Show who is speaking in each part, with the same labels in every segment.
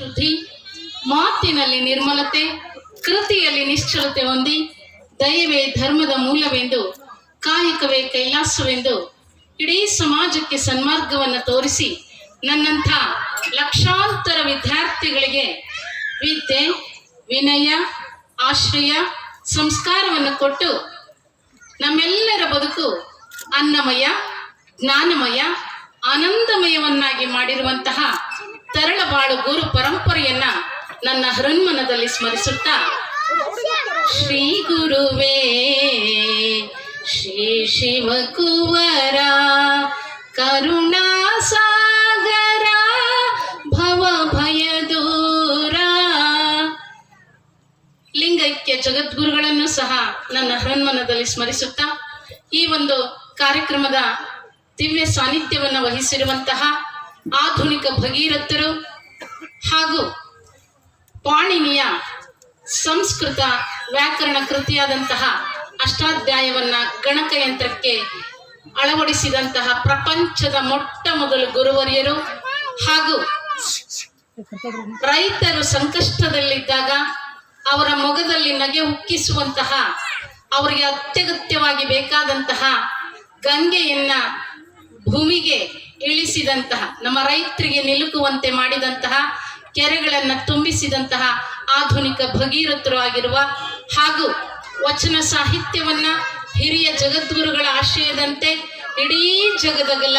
Speaker 1: ಶುದ್ಧಿ, ಮಾತಿನಲ್ಲಿ ನಿರ್ಮಲತೆ, ಕೃತಿಯಲ್ಲಿ ನಿಶ್ಚಲತೆ ಹೊಂದಿ ದಯವೇ ಧರ್ಮದ ಮೂಲವೆಂದು, ಕಾಯಕವೇ ಕೈಲಾಸವೆಂದು ಇಡೀ ಸಮಾಜಕ್ಕೆ ಸನ್ಮಾರ್ಗವನ್ನು ತೋರಿಸಿ ನನ್ನಂಥ ಲಕ್ಷಾಂತರ ವಿದ್ಯಾರ್ಥಿಗಳಿಗೆ ವಿದ್ಯೆ, ವಿನಯ, ಆಶ್ರಯ, ಸಂಸ್ಕಾರವನ್ನು ಕೊಟ್ಟು ನಮ್ಮೆಲ್ಲರ ಬದುಕು ಅನ್ನಮಯ, ಜ್ಞಾನಮಯ, ಆನಂದಮಯವನ್ನಾಗಿ ಮಾಡಿರುವಂತಹ ತರಳಬಾಳು ಗುರು ಪರಂಪರೆಯನ್ನ ನನ್ನ ಹೃನ್ಮನದಲ್ಲಿ ಸ್ಮರಿಸುತ್ತಾ, ಶ್ರೀ ಗುರುವೇ, ಶ್ರೀ ಶಿವಕುವರ ಕರುಣಾ ಸಾಗರ ಭವ ಭಯ ದೂರ ಲಿಂಗೈಕ್ಯ ಜಗದ್ಗುರುಗಳನ್ನು ಸಹ ನನ್ನ ಹೃನ್ಮನದಲ್ಲಿ ಸ್ಮರಿಸುತ್ತಾ, ಈ ಒಂದು ಕಾರ್ಯಕ್ರಮದ ದಿವ್ಯ ಸಾನ್ನಿಧ್ಯವನ್ನು ವಹಿಸಿರುವಂತಹ ಆಧುನಿಕ ಭಗೀರಥರು ಹಾಗೂ ಪಾಣಿನಿಯ ಸಂಸ್ಕೃತ ವ್ಯಾಕರಣ ಕೃತಿಯಾದಂತಹ ಅಷ್ಟಾಧ್ಯಾಯವನ್ನ ಗಣಕಯಂತ್ರಕ್ಕೆ ಅಳವಡಿಸಿದಂತಹ ಪ್ರಪಂಚದ ಮೊಟ್ಟ ಮೊದಲು ಗುರುವರಿಯರು ಹಾಗೂ ರೈತರು ಸಂಕಷ್ಟದಲ್ಲಿದ್ದಾಗ ಅವರ ಮೊಗದಲ್ಲಿ ನಗೆ ಉಕ್ಕಿಸುವಂತಹ ಅವರಿಗೆ ಅತ್ಯಗತ್ಯವಾಗಿ ಬೇಕಾದಂತಹ ಗಂಗೆಯನ್ನ ಭೂಮಿಗೆ ಇಳಿಸಿದಂತಹ, ನಮ್ಮ ರೈತರಿಗೆ ನಿಲುಕುವಂತೆ ಮಾಡಿದಂತಹ, ಕೆರೆಗಳನ್ನು ತುಂಬಿಸಿದಂತಹ ಆಧುನಿಕ ಭಗೀರಥರು ಆಗಿರುವ ಹಾಗೂ ವಚನ ಸಾಹಿತ್ಯವನ್ನ ಹಿರಿಯ ಜಗದ್ಗುರುಗಳ ಆಶಯದಂತೆ ಇಡೀ ಜಗದಗಲ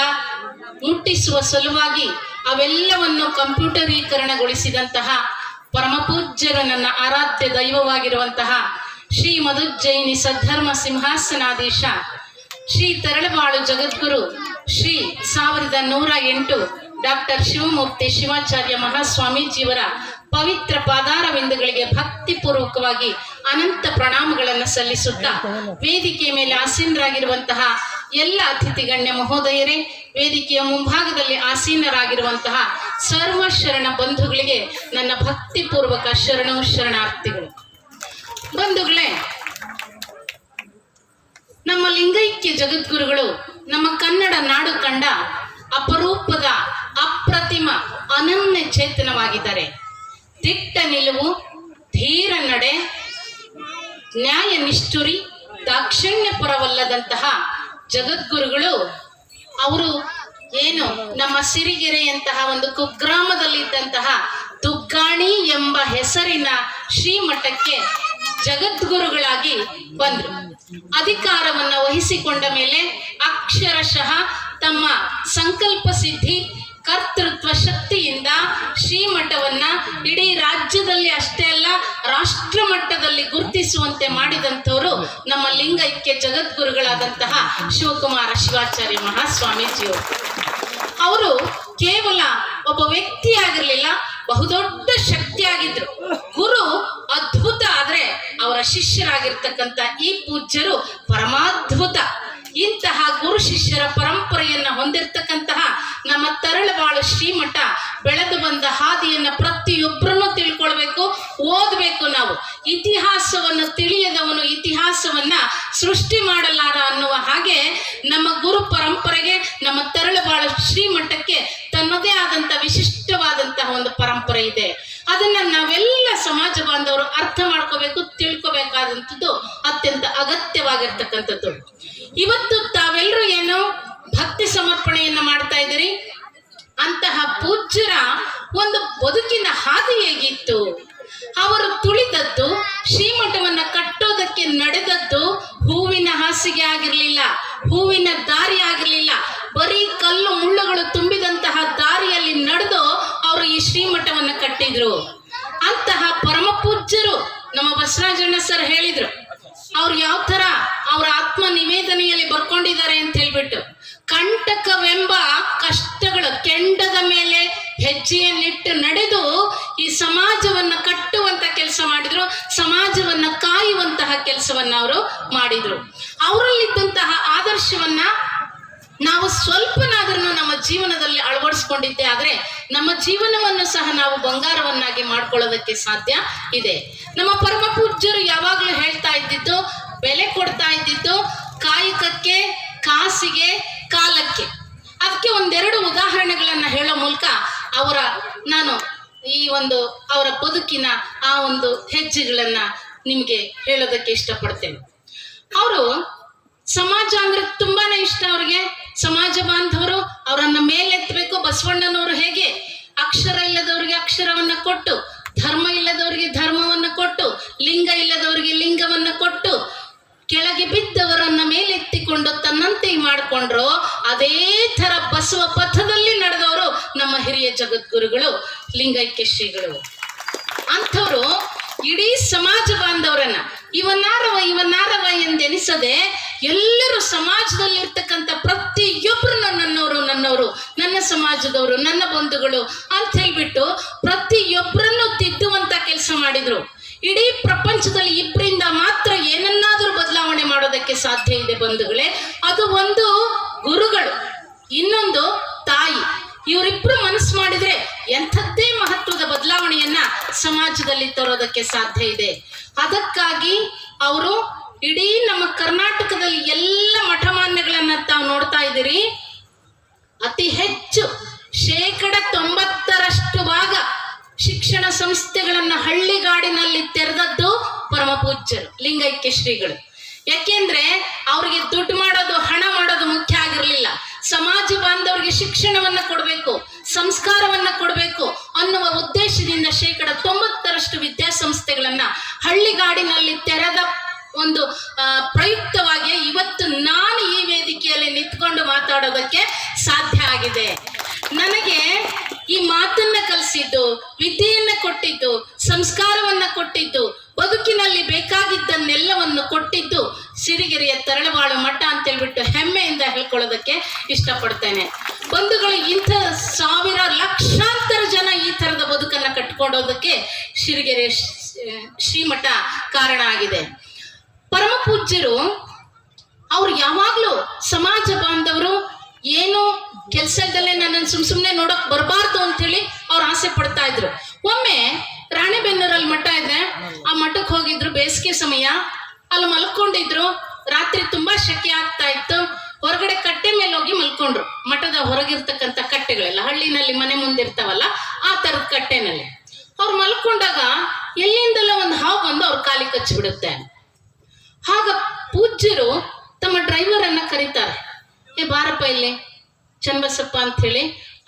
Speaker 1: ಮುಟ್ಟಿಸುವ ಸಲುವಾಗಿ ಅವೆಲ್ಲವನ್ನು ಕಂಪ್ಯೂಟರೀಕರಣಗೊಳಿಸಿದಂತಹ ಪರಮಪೂಜ್ಯರ ನನ್ನ ಆರಾಧ್ಯ ದೈವವಾಗಿರುವಂತಹ ಶ್ರೀ ಮಧುಜ್ಜಯಿನಿ ಸದ್ಧರ್ಮ ಸಿಂಹಾಸನಾಧೀಶ, ಶ್ರೀ ತರಳಬಾಳು ಜಗದ್ಗುರು ಶ್ರೀ ಸಾವಿರದ ನೂರ ಎಂಟು ಡಾಕ್ಟರ್ ಶಿವಮೂರ್ತಿ ಶಿವಾಚಾರ್ಯ ಮಹಾಸ್ವಾಮೀಜಿಯವರ ಪವಿತ್ರ ಪಾದಾರ ಪಾದಾರವಿಂದಗಳಿಗೆ ಭಕ್ತಿಪೂರ್ವಕವಾಗಿ ಅನಂತ ಪ್ರಣಾಮಗಳನ್ನು ಸಲ್ಲಿಸುತ್ತಾ ವೇದಿಕೆಯ ಮೇಲೆ ಆಸೀನರಾಗಿರುವಂತಹ ಎಲ್ಲ ಅತಿಥಿ ಗಣ್ಯ ಮಹೋದಯರೇ, ವೇದಿಕೆಯ ಮುಂಭಾಗದಲ್ಲಿ ಆಸೀನರಾಗಿರುವಂತಹ ಸರ್ವ ಶರಣ ಬಂಧುಗಳಿಗೆ ನನ್ನ ಭಕ್ತಿಪೂರ್ವಕ ಶರಣವು ಶರಣಾರ್ಥಿಗಳು. ಬಂಧುಗಳೇ, ನಮ್ಮ ಲಿಂಗೈಕ್ಯ ಜಗದ್ಗುರುಗಳು ನಮ್ಮ ಕನ್ನಡ ನಾಡು ಕಂಡ ಅಪರೂಪದ ಅಪ್ರತಿಮ ಅನನ್ಯ ಚೇತನವಾಗಿದ್ದಾರೆ. ದಿಟ್ಟ ನಿಲುವು, ಧೀರ ನಡೆ, ನ್ಯಾಯ ನಿಷ್ಠುರಿ, ದಾಕ್ಷಿಣ್ಯ ಪರವಲ್ಲದಂತಹ ಜಗದ್ಗುರುಗಳು, ಅವರು ಏನು ನಮ್ಮ ಸಿರಿಗೆರೆಯಂತಹ ಒಂದು ಕುಗ್ರಾಮದಲ್ಲಿದ್ದಂತಹ ದುಗ್ಗಾಣಿ ಎಂಬ ಹೆಸರಿನ ಶ್ರೀಮಠಕ್ಕೆ ಜಗದ್ಗುರುಗಳಾಗಿ ಬಂದ್ರು. ಅಧಿಕಾರವನ್ನ ವಹಿಸಿಕೊಂಡ ಮೇಲೆ ಅಕ್ಷರಶಃ ತಮ್ಮ ಸಂಕಲ್ಪ ಸಿದ್ಧಿ, ಕರ್ತೃತ್ವ ಶಕ್ತಿಯಿಂದ ಶ್ರೀಮಠವನ್ನ ಇಡೀ ರಾಜ್ಯದಲ್ಲಿ ಅಷ್ಟೇ ಅಲ್ಲ ರಾಷ್ಟ್ರ ಮಟ್ಟದಲ್ಲಿ ಗುರುತಿಸುವಂತೆ ಮಾಡಿದಂಥವರು ನಮ್ಮ ಲಿಂಗೈಕ್ಯ ಜಗದ್ಗುರುಗಳಾದಂತಹ ಶಿವಕುಮಾರ ಶಿವಾಚಾರ್ಯ ಮಹಾಸ್ವಾಮೀಜಿಯವರು. ಅವರು ಕೇವಲ ಒಬ್ಬ ವ್ಯಕ್ತಿ ಆಗಿರ್ಲಿಲ್ಲ ಬಹುದೊಡ್ಡ ಶಕ್ತಿಯಾಗಿದ್ರು. ಗುರು ಅದ್ಭುತ ಆದ್ರೆ ಅವರ ಶಿಷ್ಯರಾಗಿರ್ತಕ್ಕಂಥ ಈ ಪೂಜ್ಯರು ಪರಮಾದ್ಭುತ. ಇಂತಹ ಗುರು ಶಿಷ್ಯರ ಪರಂಪರೆಯನ್ನ ಹೊಂದಿರ್ತಕ್ಕಂತಹ ನಮ್ಮ ತರಳಬಾಳು ಶ್ರೀಮಠ ಬೆಳೆದು ಬಂದ ಹಾದಿಯನ್ನ ಪ್ರತಿಯೊಬ್ಬರನ್ನು ತಿಳ್ಕೊಳ್ಬೇಕು, ಓದಬೇಕು ನಾವು. ಇತಿಹಾಸವನ್ನು ತಿಳಿಯದವನು ಇತಿಹಾಸವನ್ನ ಸೃಷ್ಟಿ ಮಾಡಲಾರ ಅನ್ನುವ ಹಾಗೆ ನಮ್ಮ ಗುರು ಪರಂಪರೆಗೆ ನಮ್ಮ ತರಳಬಾಳು ಶ್ರೀಮಠಕ್ಕೆ ತನ್ನದೇ ಆದಂತ ವಿಶಿಷ್ಟವಾದಂತಹ ಒಂದು ಪರಂಪರೆ ಇದೆ. ಅದನ್ನ ನಾವೆಲ್ಲ ಸಮಾಜ ಬಾಂಧವರು ಅರ್ಥ ಮಾಡ್ಕೋಬೇಕು, ತಿಳ್ಕೋಬೇಕಾದಂಥದ್ದು ಅತ್ಯಂತ ಅಗತ್ಯವಾಗಿರ್ತಕ್ಕಂಥದ್ದು. ಇವತ್ತು ತಾವೆಲ್ಲರೂ ಏನು ಭಕ್ತಿ ಸಮರ್ಪಣೆಯನ್ನ ಮಾಡ್ತಾ ಇದ್ದೀರಿ? ಅಂತಹ ಪೂಜ್ಯರ ಒಂದು ಬದುಕಿನ ಹಾದಿ ಹೇಗಿತ್ತು? ಅವರು ತುಳಿದದ್ದು, ಶ್ರೀಮಠವನ್ನ ಕಟ್ಟೋದಕ್ಕೆ ನಡೆದದ್ದು ಹೂವಿನ ಹಾಸಿಗೆ ಆಗಿರ್ಲಿಲ್ಲ, ಹೂವಿನ ದಾರಿ ಆಗಿರ್ಲಿಲ್ಲ ಬರೀ ಕಲ್ಲು ಮುಳ್ಳುಗಳು ತುಂಬಿದಂತಹ ದಾರಿಯಲ್ಲಿ ನಡೆದು ಅವರು ಈ ಶ್ರೀಮಠವನ್ನು ಕಟ್ಟಿದ್ರು. ಅಂತಹ ಪರಮ ಪೂಜ್ಯರು ನಮ್ಮ ಬಸವರಾಜಣ್ಣ ಸರ್ ಹೇಳಿದ್ರು, ಅವ್ರು ಯಾವ ತರ ಅವ್ರ ಆತ್ಮ ನಿವೇದನೆಯಲ್ಲಿ ಬರ್ಕೊಂಡಿದ್ದಾರೆ ಅಂತ ಹೇಳ್ಬಿಟ್ಟು, ಕಂಟಕವೆಂಬ ಕಷ್ಟಗಳು ಕೆಂಡದ ಮೇಲೆ ಹೆಜ್ಜೆಯನ್ನಿಟ್ಟು ನಡೆದು ಈ ಸಮಾಜವನ್ನ ಕಟ್ಟುವಂತ ಕೆಲಸ ಮಾಡಿದ್ರು, ಸಮಾಜವನ್ನ ಕಾಯುವಂತಹ ಕೆಲಸವನ್ನ ಅವರು ಮಾಡಿದ್ರು. ಅವರಲ್ಲಿದ್ದಂತಹ ಆದರ್ಶವನ್ನ ನಾವು ಸ್ವಲ್ಪನಾದ್ರೂ ನಮ್ಮ ಜೀವನದಲ್ಲಿ ಅಳವಡಿಸ್ಕೊಂಡಿದ್ದೆ ಆದ್ರೆ ನಮ್ಮ ಜೀವನವನ್ನು ಸಹ ನಾವು ಬಂಗಾರವನ್ನಾಗಿ ಮಾಡ್ಕೊಳ್ಳೋದಕ್ಕೆ ಸಾಧ್ಯ ಇದೆ. ನಮ್ಮ ಪರಮ ಪೂಜ್ಯರು ಯಾವಾಗಲೂ ಹೇಳ್ತಾ ಇದ್ದಿದ್ದು, ಬೆಲೆ ಕೊಡ್ತಾ ಇದ್ದಿದ್ದು ಕಾಯಕಕ್ಕೆ, ಕಾಸಿಗೆ, ಕಾಲಕ್ಕೆ. ಅದಕ್ಕೆ ಒಂದೆರಡು ಉದಾಹರಣೆಗಳನ್ನ ಹೇಳೋ ಮೂಲಕ ಅವರ ನಾನು ಈ ಒಂದು, ಅವರ ಬದುಕಿನ ಆ ಒಂದು ಹೆಜ್ಜೆಗಳನ್ನ ನಿಮಗೆ ಹೇಳೋದಕ್ಕೆ ಇಷ್ಟಪಡ್ತೇನೆ. ಅವರು ಸಮಾಜ ಅಂದ್ರೆ ತುಂಬಾನೇ ಇಷ್ಟ ಅವ್ರಿಗೆ. ಸಮಾಜ ಬಾಂಧವರು ಅವರನ್ನ ಮೇಲೆತ್ತಬೇಕು. ಬಸವಣ್ಣನವರು ಹೇಗೆ? ಅಕ್ಷರ ಇಲ್ಲದವರಿಗೆ ಅಕ್ಷರವನ್ನ ಕೊಟ್ಟು, ಧರ್ಮ ಇಲ್ಲದವರಿಗೆ ಧರ್ಮವನ್ನ ಕೊಟ್ಟು, ಲಿಂಗ ಇಲ್ಲದವರಿಗೆ ಲಿಂಗವನ್ನ ಕೊಟ್ಟು, ಕೆಳಗೆ ಬಿದ್ದವರನ್ನ ಮೇಲೆತ್ತಿಕೊಂಡು ತನ್ನಂತೆ ಮಾಡಿಕೊಂಡ್ರು, ಅದೇ ತರ ಬಸವ ಪಥದಲ್ಲಿ ನಡೆದವರು ನಮ್ಮ ಹಿರಿಯ ಜಗದ್ಗುರುಗಳು ಲಿಂಗೈಕ್ಯ ಶ್ರೀಗಳು ಅಂಥವ್ರು ಇಡೀ ಸಮಾಜ ಬಾಂಧವರನ್ನ ಇವನಾರವ ಇವನಾರವ ಎಂದೆನಿಸದೆ ಎಲ್ಲರೂ ಸಮಾಜದಲ್ಲಿ ಪ್ರತಿಯೊಬ್ಬರನ್ನ ಪ್ರತಿಯೊಬ್ಬರು ನನ್ನವರು ನನ್ನವರು ನನ್ನ ಸಮಾಜದವರು, ನನ್ನ ಬಂಧುಗಳು ಅಂತ ಹೇಳ್ಬಿಟ್ಟು ಪ್ರತಿಯೊಬ್ಬರನ್ನು ತಿದ್ದುವಂತ ಕೆಲಸ ಮಾಡಿದ್ರು. ಇಡೀ ಪ್ರಪಂಚದಲ್ಲಿ ಇಬ್ಬರಿಂದ ಮಾತ್ರ ಏನನ್ನಾದರೂ ಬದಲಾವಣೆ ಮಾಡೋದಕ್ಕೆ ಸಾಧ್ಯ ಇದೆ ಬಂಧುಗಳೇ. ಅದು ಒಂದು ಗುರುಗಳು, ಇನ್ನೊಂದು ತಾಯಿ. ಇವರಿಬ್ರು ಮನಸ್ಸು ಮಾಡಿದ್ರೆ ಎಂಥದ್ದೇ ಮಹತ್ವದ ಬದಲಾವಣೆಯನ್ನ ಸಮಾಜದಲ್ಲಿ ತರೋದಕ್ಕೆ ಸಾಧ್ಯ ಇದೆ. ಅದಕ್ಕಾಗಿ ಅವರು ಇಡೀ ನಮ್ಮ ಕರ್ನಾಟಕದಲ್ಲಿ ಎಲ್ಲ ಮಠಮಾನ್ಯಗಳನ್ನ ತಾವು ನೋಡ್ತಾ ಇದ್ದೀರಿ. ಅತಿ ಹೆಚ್ಚು ಶೇಕಡ ತೊಂಬತ್ತರಷ್ಟು ಭಾಗ ಶಿಕ್ಷಣ ಸಂಸ್ಥೆಗಳನ್ನ ಹಳ್ಳಿಗಾಡಿನಲ್ಲಿ ತೆರೆದದ್ದು ಪರಮಪೂಜ್ಯರು, ಲಿಂಗೈಕ್ಯ ಶ್ರೀಗಳು. ಯಾಕೆಂದ್ರೆ ಅವ್ರಿಗೆ ದುಡ್ಡು ಮಾಡೋದು, ಹಣ ಮಾಡೋದು ಮುಖ್ಯ ಆಗಿರ್ಲಿಲ್ಲ. ಸಮಾಜ ಬಾಂಧವರಿಗೆ ಶಿಕ್ಷಣವನ್ನ ಕೊಡಬೇಕು, ಸಂಸ್ಕಾರವನ್ನ ಕೊಡಬೇಕು ಅನ್ನುವ ಉದ್ದೇಶದಿಂದ ಶೇಕಡ ತೊಂಬತ್ತರಷ್ಟು ವಿದ್ಯಾಸಂಸ್ಥೆಗಳನ್ನ ಹಳ್ಳಿಗಾಡಿನಲ್ಲಿ ತೆರೆದ ಒಂದು ಪ್ರಯುಕ್ತವಾಗಿ ಇವತ್ತು ನಾನು ಈ ವೇದಿಕೆಯಲ್ಲಿ ನಿಂತ್ಕೊಂಡು ಮಾತಾಡೋದಕ್ಕೆ ಸಾಧ್ಯ ಆಗಿದೆ. ನನಗೆ ಈ ಮಾತನ್ನ ಕಲಿಸಿದ್ದು, ವಿದ್ಯೆಯನ್ನ ಕೊಟ್ಟಿದ್ದು, ಸಂಸ್ಕಾರವನ್ನ ಕೊಟ್ಟಿದ್ದು ಬದುಕಿನಲ್ಲಿ ಬೇಕಾಗಿದ್ದನ್ನೆಲ್ಲವನ್ನು ಕೊಟ್ಟಿದ್ದು ಸಿರಿಗೆರೆಯ ತರಳಬಾಳು ಮಠ ಅಂತ ಹೇಳ್ಬಿಟ್ಟು ಹೆಮ್ಮೆಯಿಂದ ಹೇಳ್ಕೊಳ್ಳೋದಕ್ಕೆ ಇಷ್ಟಪಡ್ತೇನೆ. ಬಂಧುಗಳು, ಇಂಥ ಸಾವಿರ ಲಕ್ಷಾಂತರ ಜನ ಈ ತರದ ಬದುಕನ್ನ ಕಟ್ಕೊಂಡೋದಕ್ಕೆ ಸಿರಿಗೆರೆ ಶ್ರೀ- ಶ್ರೀಮಠ ಕಾರಣ ಆಗಿದೆ. ಪರಮ ಪೂಜ್ಯರು, ಅವ್ರು ಯಾವಾಗ್ಲೂ ಸಮಾಜ ಬಾಂಧವರು, ಏನು ಕೆಲ್ಸದಲ್ಲೇ ನನ್ನನ್ನು ಸುಮ್ ಸುಮ್ನೆ ನೋಡಕ್ ಬರಬಾರ್ದು ಅಂತೇಳಿ ಅವ್ರು ಆಸೆ ಪಡ್ತಾ ಇದ್ರು. ಒಮ್ಮೆ ರಾಣೆಬೆನ್ನೂರಲ್ಲಿ ಮಠ ಇದೆ. ಆ ಮಠಕ್ಕೆ ಹೋಗಿದ್ರು ಬೇಸಿಗೆ ಸಮಯ. ಅಲ್ಲಿ ಮಲ್ಕೊಂಡಿದ್ರು. ರಾತ್ರಿ ತುಂಬಾ ಶೆಕೆ ಆಗ್ತಾ ಇತ್ತು. ಹೊರಗಡೆ ಕಟ್ಟೆ ಮೇಲೆ ಹೋಗಿ ಮಲ್ಕೊಂಡ್ರು. ಮಠದ ಹೊರಗಿರ್ತಕ್ಕಂಥ ಕಟ್ಟೆಗಳೆಲ್ಲ, ಹಳ್ಳಿನಲ್ಲಿ ಮನೆ ಮುಂದಿರ್ತಾವಲ್ಲ ಆ ತರದ ಕಟ್ಟೆನಲ್ಲಿ. ಅವ್ರು ಮಲ್ಕೊಂಡಾಗ ಎಲ್ಲಿಂದಲ್ಲ ಒಂದು ಹಾವು ಬಂದು ಅವ್ರ ಕಾಲಿ ಕಚ್ಚಿಬಿಡುತ್ತೆ. ಹಾಗ ಪೂಜ್ಯರು ತಮ್ಮ ಡ್ರೈವರ್ ಅನ್ನ ಕರೀತಾರೆ. ಏ ಬಾರಪ್ಪ ಇಲ್ಲಿ ಚನ್ನಬಸಪ್ಪ ಅಂತ ಹೇಳಿ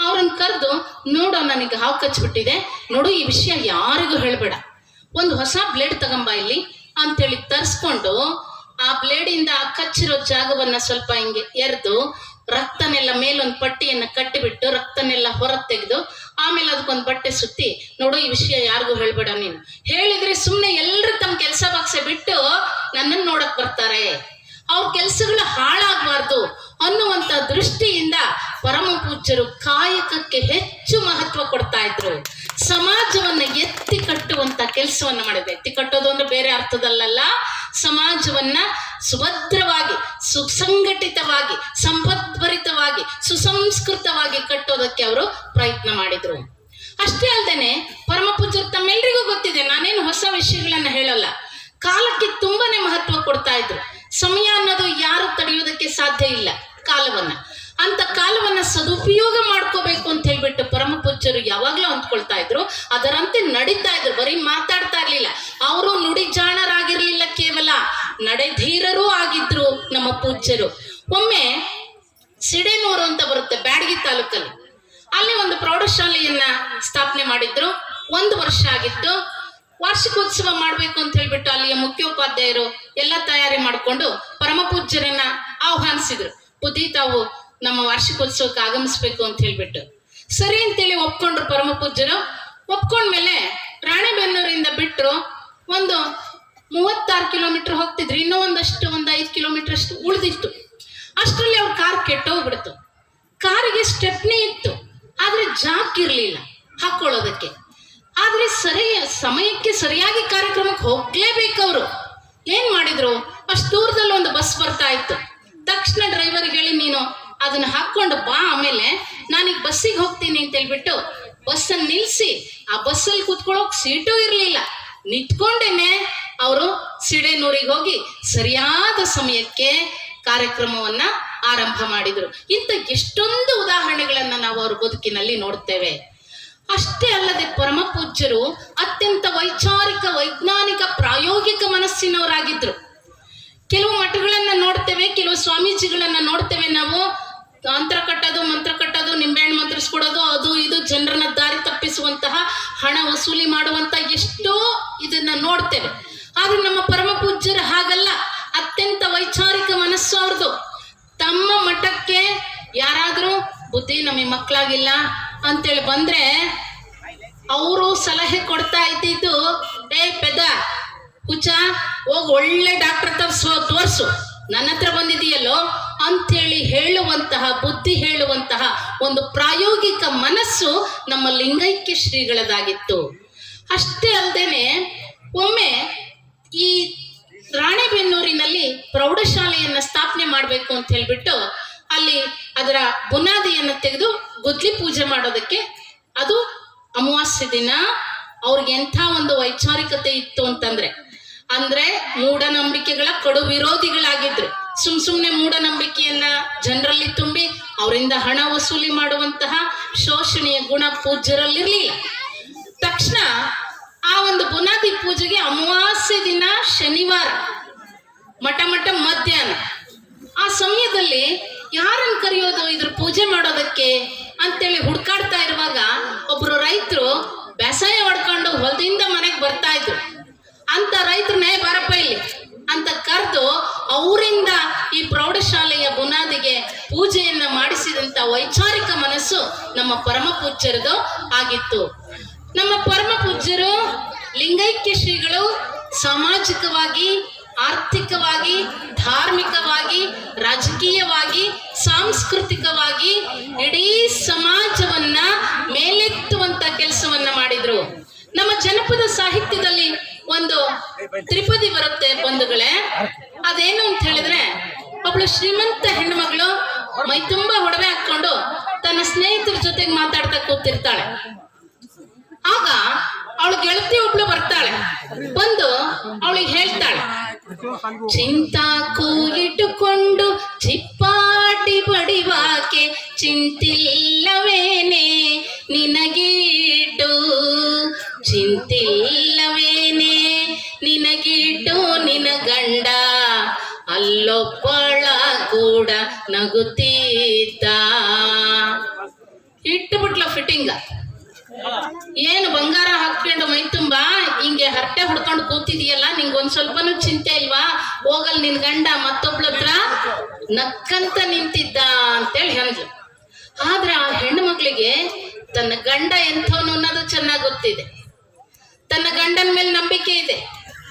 Speaker 1: ಅವ್ರನ್ನ ಕರೆದು, ನೋಡು ನನಗೆ ಹಾವು ಕಚ್ಚಿಬಿಟ್ಟಿದೆ. ನೋಡು, ಈ ವಿಷಯ ಯಾರಿಗೂ ಹೇಳ್ಬೇಡ. ಒಂದು ಹೊಸ ಬ್ಲೇಡ್ ತಗೊಂಬ ಇಲ್ಲಿ ಅಂತೇಳಿ ತರಿಸ್ಕೊಂಡು, ಆ ಬ್ಲೇಡಿಂದ ಆ ಕಚ್ಚಿರೋ ಜಾಗವನ್ನ ಸ್ವಲ್ಪ ಹಿಂಗೆ ಎರೆದು, ರಕ್ತನೆಲ್ಲ ಮೇಲೊಂದು ಪಟ್ಟಿಯನ್ನ ಕಟ್ಟಿಬಿಟ್ಟು, ರಕ್ತನೆಲ್ಲ ಹೊರ ತೆಗೆದು ಆಮೇಲೆ ಅದಕ್ಕೊಂದು ಬಟ್ಟೆ ಸುತ್ತಿ, ನೋಡು, ಈ ವಿಷಯ ಯಾರಿಗೂ ಹೇಳ್ಬೇಡ ನೀನು. ಹೇಳಿದ್ರೆ ಸುಮ್ಮನೆ ಎಲ್ಲರೂ ತಮ್ಮ ಕೆಲಸ ಬಾಕ್ಸೆ ಬಿಟ್ಟು ನನ್ನನ್ನು ನೋಡಕ್ ಬರ್ತಾರೆ. ಅವ್ರ ಕೆಲಸಗಳು ಹಾಳಾಗಬಾರ್ದು. ಅನ್ನುವಂತ ದೃಷ್ಟಿಯಿಂದ ಪರಮ ಪೂಜ್ಯರು ಕಾಯಕಕ್ಕೆ ಹೆಚ್ಚು ಮಹತ್ವ ಕೊಡ್ತಾ ಇದ್ರು. ಸಮಾಜವನ್ನ ಎತ್ತಿ ಕಟ್ಟುವಂತ ಕೆಲಸವನ್ನ ಮಾಡಿದೆ ಎತ್ತಿ ಕಟ್ಟೋದು ಅಂದ್ರೆ ಬೇರೆ ಅರ್ಥದಲ್ಲಲ್ಲ. ಸಮಾಜವನ್ನ ಸುಭದ್ರವಾಗಿ, ಸುಸಂಘಟಿತವಾಗಿ, ಸಂಪದ್ಭರಿತವಾಗಿ, ಸುಸಂಸ್ಕೃತವಾಗಿ ಕಟ್ಟೋದಕ್ಕೆ ಅವರು ಪ್ರಯತ್ನ ಮಾಡಿದ್ರು. ಅಷ್ಟೇ ಅಲ್ದೇನೆ ಪರಮ ಪೂಜ್ಯರು ತಮ್ಮೆಲ್ರಿಗೂ ಗೊತ್ತಿದೆ, ನಾನೇನು ಹೊಸ ವಿಷಯಗಳನ್ನ ಹೇಳಲ್ಲ. ಕಾಲಕ್ಕೆ ತುಂಬಾನೇ ಮಹತ್ವ ಕೊಡ್ತಾ ಇದ್ರು. ಸಮಯ ಅನ್ನೋದು ಯಾರು ತಡೆಯೋದಕ್ಕೆ ಸಾಧ್ಯ ಇಲ್ಲ. ಕಾಲವನ್ನ. ಅಂತ ಕಾಲವನ್ನ ಸದುಪಯೋಗ ಮಾಡ್ಕೋಬೇಕು ಅಂತ ಹೇಳ್ಬಿಟ್ಟು ಪರಮ ಪೂಜ್ಯರು ಯಾವಾಗ್ಲೂ ಅಂದ್ಕೊಳ್ತಾ ಇದ್ರು. ಅದರಂತೆ ನಡೀತಾ ಇದ್ರು. ಬರೀ ಮಾತಾಡ್ತಾ ಇರ್ಲಿಲ್ಲ. ಅವರು ನುಡಿ ಜಾಣರಾಗಿರ್ಲಿಲ್ಲ ಕೇವಲ. ನಡೆಧೀರರೂ ಆಗಿದ್ರು ನಮ್ಮ ಪೂಜ್ಯರು. ಒಮ್ಮೆ ಸಿಡೇನೂರು ಅಂತ ಬರುತ್ತೆ ಬ್ಯಾಡಗಿ ತಾಲೂಕಲ್ಲಿ. ಅಲ್ಲಿ ಒಂದು ಪ್ರೌಢಶಾಲೆಯನ್ನ ಸ್ಥಾಪನೆ ಮಾಡಿದ್ರು. ಒಂದು ವರ್ಷ ಆಗಿತ್ತು. ವಾರ್ಷಿಕೋತ್ಸವ ಮಾಡ್ಬೇಕು ಅಂತ ಹೇಳ್ಬಿಟ್ಟು ಅಲ್ಲಿಯ ಮುಖ್ಯೋಪಾಧ್ಯಾಯರು ಎಲ್ಲ ತಯಾರಿ ಮಾಡಿಕೊಂಡು ಪರಮ ಪೂಜ್ಯರನ್ನ ಆಹ್ವಾನಿಸಿದ್ರು. ಬುದ್ಧಿ ತಾವು ನಮ್ಮ ವಾರ್ಷಿಕೋತ್ಸವಕ್ಕೆ ಆಗಮಿಸ್ಬೇಕು ಅಂತ ಹೇಳ್ಬಿಟ್ಟು. ಸರಿ ಅಂತೇಳಿ ಒಪ್ಕೊಂಡ್ರು ಪರಮ ಪೂಜ್ಯರು. ಒಪ್ಕೊಂಡ್ಮೇಲೆ ರಾಣೆಬೆನ್ನೂರಿಂದ ಬಿಟ್ರು ಒಂದು ಮೂವತ್ತಾರು ಕಿಲೋಮೀಟರ್ ಹೋಗ್ತಿದ್ರು. ಇನ್ನೂ ಒಂದಷ್ಟು, ಒಂದು ಐದು ಕಿಲೋಮೀಟರ್ ಅಷ್ಟು ಉಳಿದಿತ್ತು. ಅಷ್ಟರಲ್ಲಿ ಅವ್ರ ಕಾರ್ ಕೆಟ್ಟೋಗ್ಬಿಡ್ತು. ಕಾರಿಗೆ ಸ್ಟೆಪ್ನಿ ಇತ್ತು. ಆದ್ರೆ ಜಾಕ್ ಇರ್ಲಿಲ್ಲ ಹಾಕೊಳ್ಳೋದಕ್ಕೆ. ಆದ್ರೆ ಸರಿ, ಸಮಯಕ್ಕೆ ಸರಿಯಾಗಿ ಕಾರ್ಯಕ್ರಮಕ್ಕೆ ಹೋಗ್ಲೇಬೇಕು ಅವರು. ಏನ್ ಮಾಡಿದ್ರು? ಅಷ್ಟು ದೂರದಲ್ಲಿ ಒಂದು ಬಸ್ ಬರ್ತಾ ಇತ್ತು ತಕ್ಷಣ ಡ್ರೈವರ್ ಹೇಳಿ ನೀನು ಹಾಕೊಂಡು ಬಾ ಆಮೇಲೆ ನಾನೀಗ ಬಸ್ಸಿಗೆ ಹೋಗ್ತೀನಿ ಅಂತ ಹೇಳ್ಬಿಟ್ಟು ಬಸ್ಸನ್ನು ನಿಲ್ಸಿ, ಆ ಬಸ್ಸಲ್ಲಿ ಕುತ್ಕೊಳ್ಳೋಕೆ ಸೀಟು ಇರ್ಲಿಲ್ಲ. ನಿಂತ್ಕೊಂಡೇನೆ ಅವರು ಸಿಡೇನೂರಿಗೆ ಹೋಗಿ ಸರಿಯಾದ ಸಮಯಕ್ಕೆ ಕಾರ್ಯಕ್ರಮವನ್ನ ಆರಂಭ ಮಾಡಿದ್ರು. ಇಂಥ ಎಷ್ಟೊಂದು ಉದಾಹರಣೆಗಳನ್ನ ನಾವು ಅವ್ರ ಬದುಕಿನಲ್ಲಿ ನೋಡ್ತೇವೆ. ಅಷ್ಟೇ ಅಲ್ಲದೆ ಪರಮ ಪೂಜ್ಯರು ಅತ್ಯಂತ ವೈಚಾರಿಕ, ವೈಜ್ಞಾನಿಕ, ಪ್ರಾಯೋಗಿಕ ಮನಸ್ಸಿನವರಾಗಿದ್ರು. ಕೆಲವು ಮಠಗಳನ್ನ ನೋಡ್ತೇವೆ, ಕೆಲವು ಸ್ವಾಮೀಜಿಗಳನ್ನ ನೋಡ್ತೇವೆ ನಾವು. ಮಂತ್ರ ಕಟ್ಟೋದು ಮಂತ್ರ ಕಟ್ಟೋದು, ನಿಂಬೆಹಣ್ಣು ಮಂತ್ರಿಸ್ಕೊಡೋದು, ಅದು ಇದು ಜನರನ್ನ ದಾರಿ ತಪ್ಪಿಸುವಂತಹ ಹಣ ವಸೂಲಿ ಮಾಡುವಂತ ಎಷ್ಟೋ ಇದನ್ನ ನೋಡ್ತೇವೆ. ಆದ್ರೆ ನಮ್ಮ ಪರಮ ಪೂಜ್ಯರು ಹಾಗಲ್ಲ. ಅತ್ಯಂತ ವೈಚಾರಿಕ ಮನಸ್ಸು ಅವ್ರದ್ದು. ತಮ್ಮ ಮಠಕ್ಕೆ ಯಾರಾದರೂ ಬುದ್ಧಿ ನಮಗೆ ಮಕ್ಕಳಾಗಿಲ್ಲ ಅಂತೇಳಿ ಬಂದ್ರೆ ಅವರು ಸಲಹೆ ಕೊಡ್ತಾ ಇದ್ದಿದ್ದು, ಏ ಪೆದ ಹುಚ್ಚ, ಹೋಗ್ ಒಳ್ಳೆ ಡಾಕ್ಟರ್ ತರ್ಸು ತೋರ್ಸು. ನನ್ನ ಹತ್ರ ಬಂದಿದೆಯಲ್ಲೋ? ಅಂಥೇಳಿ ಹೇಳುವಂತಹ, ಬುದ್ಧಿ ಹೇಳುವಂತಹ ಒಂದು ಪ್ರಾಯೋಗಿಕ ಮನಸ್ಸು ನಮ್ಮ ಲಿಂಗೈಕ್ಯ ಶ್ರೀಗಳದಾಗಿತ್ತು ಅಷ್ಟೇ ಅಲ್ಲದೇನೆ ಒಮ್ಮೆ ಈ ರಾಣೆಬೆನ್ನೂರಿನಲ್ಲಿ ಪ್ರೌಢಶಾಲೆಯನ್ನ ಸ್ಥಾಪನೆ ಮಾಡಬೇಕು ಅಂತ ಹೇಳ್ಬಿಟ್ಟು ಅಲ್ಲಿ ಅದರ ಬುನಾದಿಯನ್ನು ತೆಗೆದು ಗುದ್ಲಿ ಪೂಜೆ ಮಾಡೋದಕ್ಕೆ ಅದು ಅಮಾವಾಸ್ಯೆ ದಿನ. ಅವ್ರಿಗೆ ಎಂಥ ಒಂದು ವೈಚಾರಿಕತೆ ಇತ್ತು ಅಂತಂದ್ರೆ ಅಂದ್ರೆ ಮೂಢನಂಬಿಕೆಗಳ ಕಡು ವಿರೋಧಿಗಳಾಗಿದ್ರು. ಸುಮ್ ಸುಮ್ನೆ ಮೂಢನಂಬಿಕೆಯನ್ನ ಜನರಲ್ಲಿ ತುಂಬಿ ಅವರಿಂದ ಹಣ ವಸೂಲಿ ಮಾಡುವಂತಹ ಶೋಷಣೆಯ ಗುಣ ಪೂಜ್ಯರಲ್ಲಿರ್ಲಿಲ್ಲ. ತಕ್ಷಣ ಆ ಒಂದು ಬುನಾದಿ ಪೂಜೆಗೆ ಅಮಾವಾಸ್ಯೆ ದಿನ ಶನಿವಾರ, ಮಠ ಮಠ ಮಧ್ಯಾಹ್ನ. ಆ ಸಮಯದಲ್ಲಿ ಯಾರನ್ನು ಕರೆಯೋದು ಇದ್ರ ಪೂಜೆ ಮಾಡೋದಕ್ಕೆ ಅಂತೇಳಿ ಹುಡ್ಕಾಡ್ತಾ ಇರುವಾಗ ಒಬ್ರು ರೈತರು ಬೇಸಾಯ ಹೊಡ್ಕೊಂಡು ಹೊಲದಿಂದ ಮನೆಗೆ ಬರ್ತಾ ಇದ್ರು. ಅಂತ ರೈತರನ್ನೇ ಬರಪ್ಪ ಇಲ್ಲಿ. ಅಂತ ಕರೆದು ಅವರಿಂದ ಈ ಪ್ರೌಢಶಾಲೆಯ ಬುನಾದಿಗೆ ಪೂಜೆಯನ್ನ ಮಾಡಿಸಿದಂತ ವೈಚಾರಿಕ ಮನಸ್ಸು ನಮ್ಮ ಪರಮ ಪೂಜ್ಯರದು ಆಗಿತ್ತು. ನಮ್ಮ ಪರಮ ಪೂಜ್ಯರು ಲಿಂಗೈಕ್ಯ ಶ್ರೀಗಳು ಸಾಮಾಜಿಕವಾಗಿ, ಆರ್ಥಿಕವಾಗಿ, ಧಾರ್ಮಿಕವಾಗಿ, ರಾಜಕೀಯವಾಗಿ, ಸಾಂಸ್ಕೃತಿಕವಾಗಿ ಇಡೀ ಸಮಾಜವನ್ನ ಮೇಲೆತ್ತುವಂತ ಕೆಲಸವನ್ನ ಮಾಡಿದ್ರು. ನಮ್ಮ ಜನಪದ ಸಾಹಿತ್ಯದಲ್ಲಿ ಒಂದು ತ್ರಿಪದಿ ಬರುತ್ತೆ ಬಂಧುಗಳೇ. ಅದೇನು ಅಂತ ಹೇಳಿದ್ರೆ, ಒಬ್ಳು ಶ್ರೀಮಂತ ಹೆಣ್ಮಗಳು ಮೈ ತುಂಬಾ ಒಡವೆ ಹಾಕೊಂಡು ತನ್ನ ಸ್ನೇಹಿತರ ಜೊತೆಗೆ ಮಾತಾಡ್ತಾ ಕೂತಿರ್ತಾಳೆ. ಆಗ ಅವಳು ಗೆಳತಿ ಒಬ್ಳು ಬರ್ತಾಳೆ. ಬಂದು ಅವಳಿಗೆ ಹೇಳ್ತಾಳೆ, ಚಿಂತಾ ಕೂಗಿಟ್ಟುಕೊಂಡು ಚಿಪ್ಪಾಟಿ ಪಡಿವಾಕೆ ಚಿಂತಿಲ್ಲವೇನೆ ನಿನಗೀಟು? ಚಿಂತಿಲ್ಲ ನಿನ ಗಂಡ ಅಲ್ಲೊಬ್ಬಳ ಕೂಡ ನಗುತ್ತೀತ ಇಟ್ಟು ಬಿಟ್ಲ ಫಿಟ್ಟಿಂಗ ಏನು ಬಂಗಾರ ಹಾಕೊಂಡು ಮೈ ತುಂಬಾ? ಹಿಂಗೆ ಹರಟೆ ಹುಡ್ಕೊಂಡು ಕೂತಿದೀಯಲ್ಲ, ನಿಂಗೆ ಒಂದ್ ಸ್ವಲ್ಪನೂ ಚಿಂತೆ ಇಲ್ವಾ? ಹೋಗಲ್ ನಿನ್ ಗಂಡ ಮತ್ತೊಬ್ಳ ಹತ್ರ ನಕ್ಕಂತ ನಿಂತಿದ್ದ ಅಂತೇಳಿ ಅಂದ್ಲು ಆದ್ರೆ ಆ ಹೆಣ್ಣು ಮಕ್ಳಿಗೆ ತನ್ನ ಗಂಡ ಎಂಥವನು ಅನ್ನೋದು ಚೆನ್ನಾಗಿ ಗೊತ್ತಿದೆ. ತನ್ನ ಗಂಡನ ಮೇಲೆ ನಂಬಿಕೆ ಇದೆ.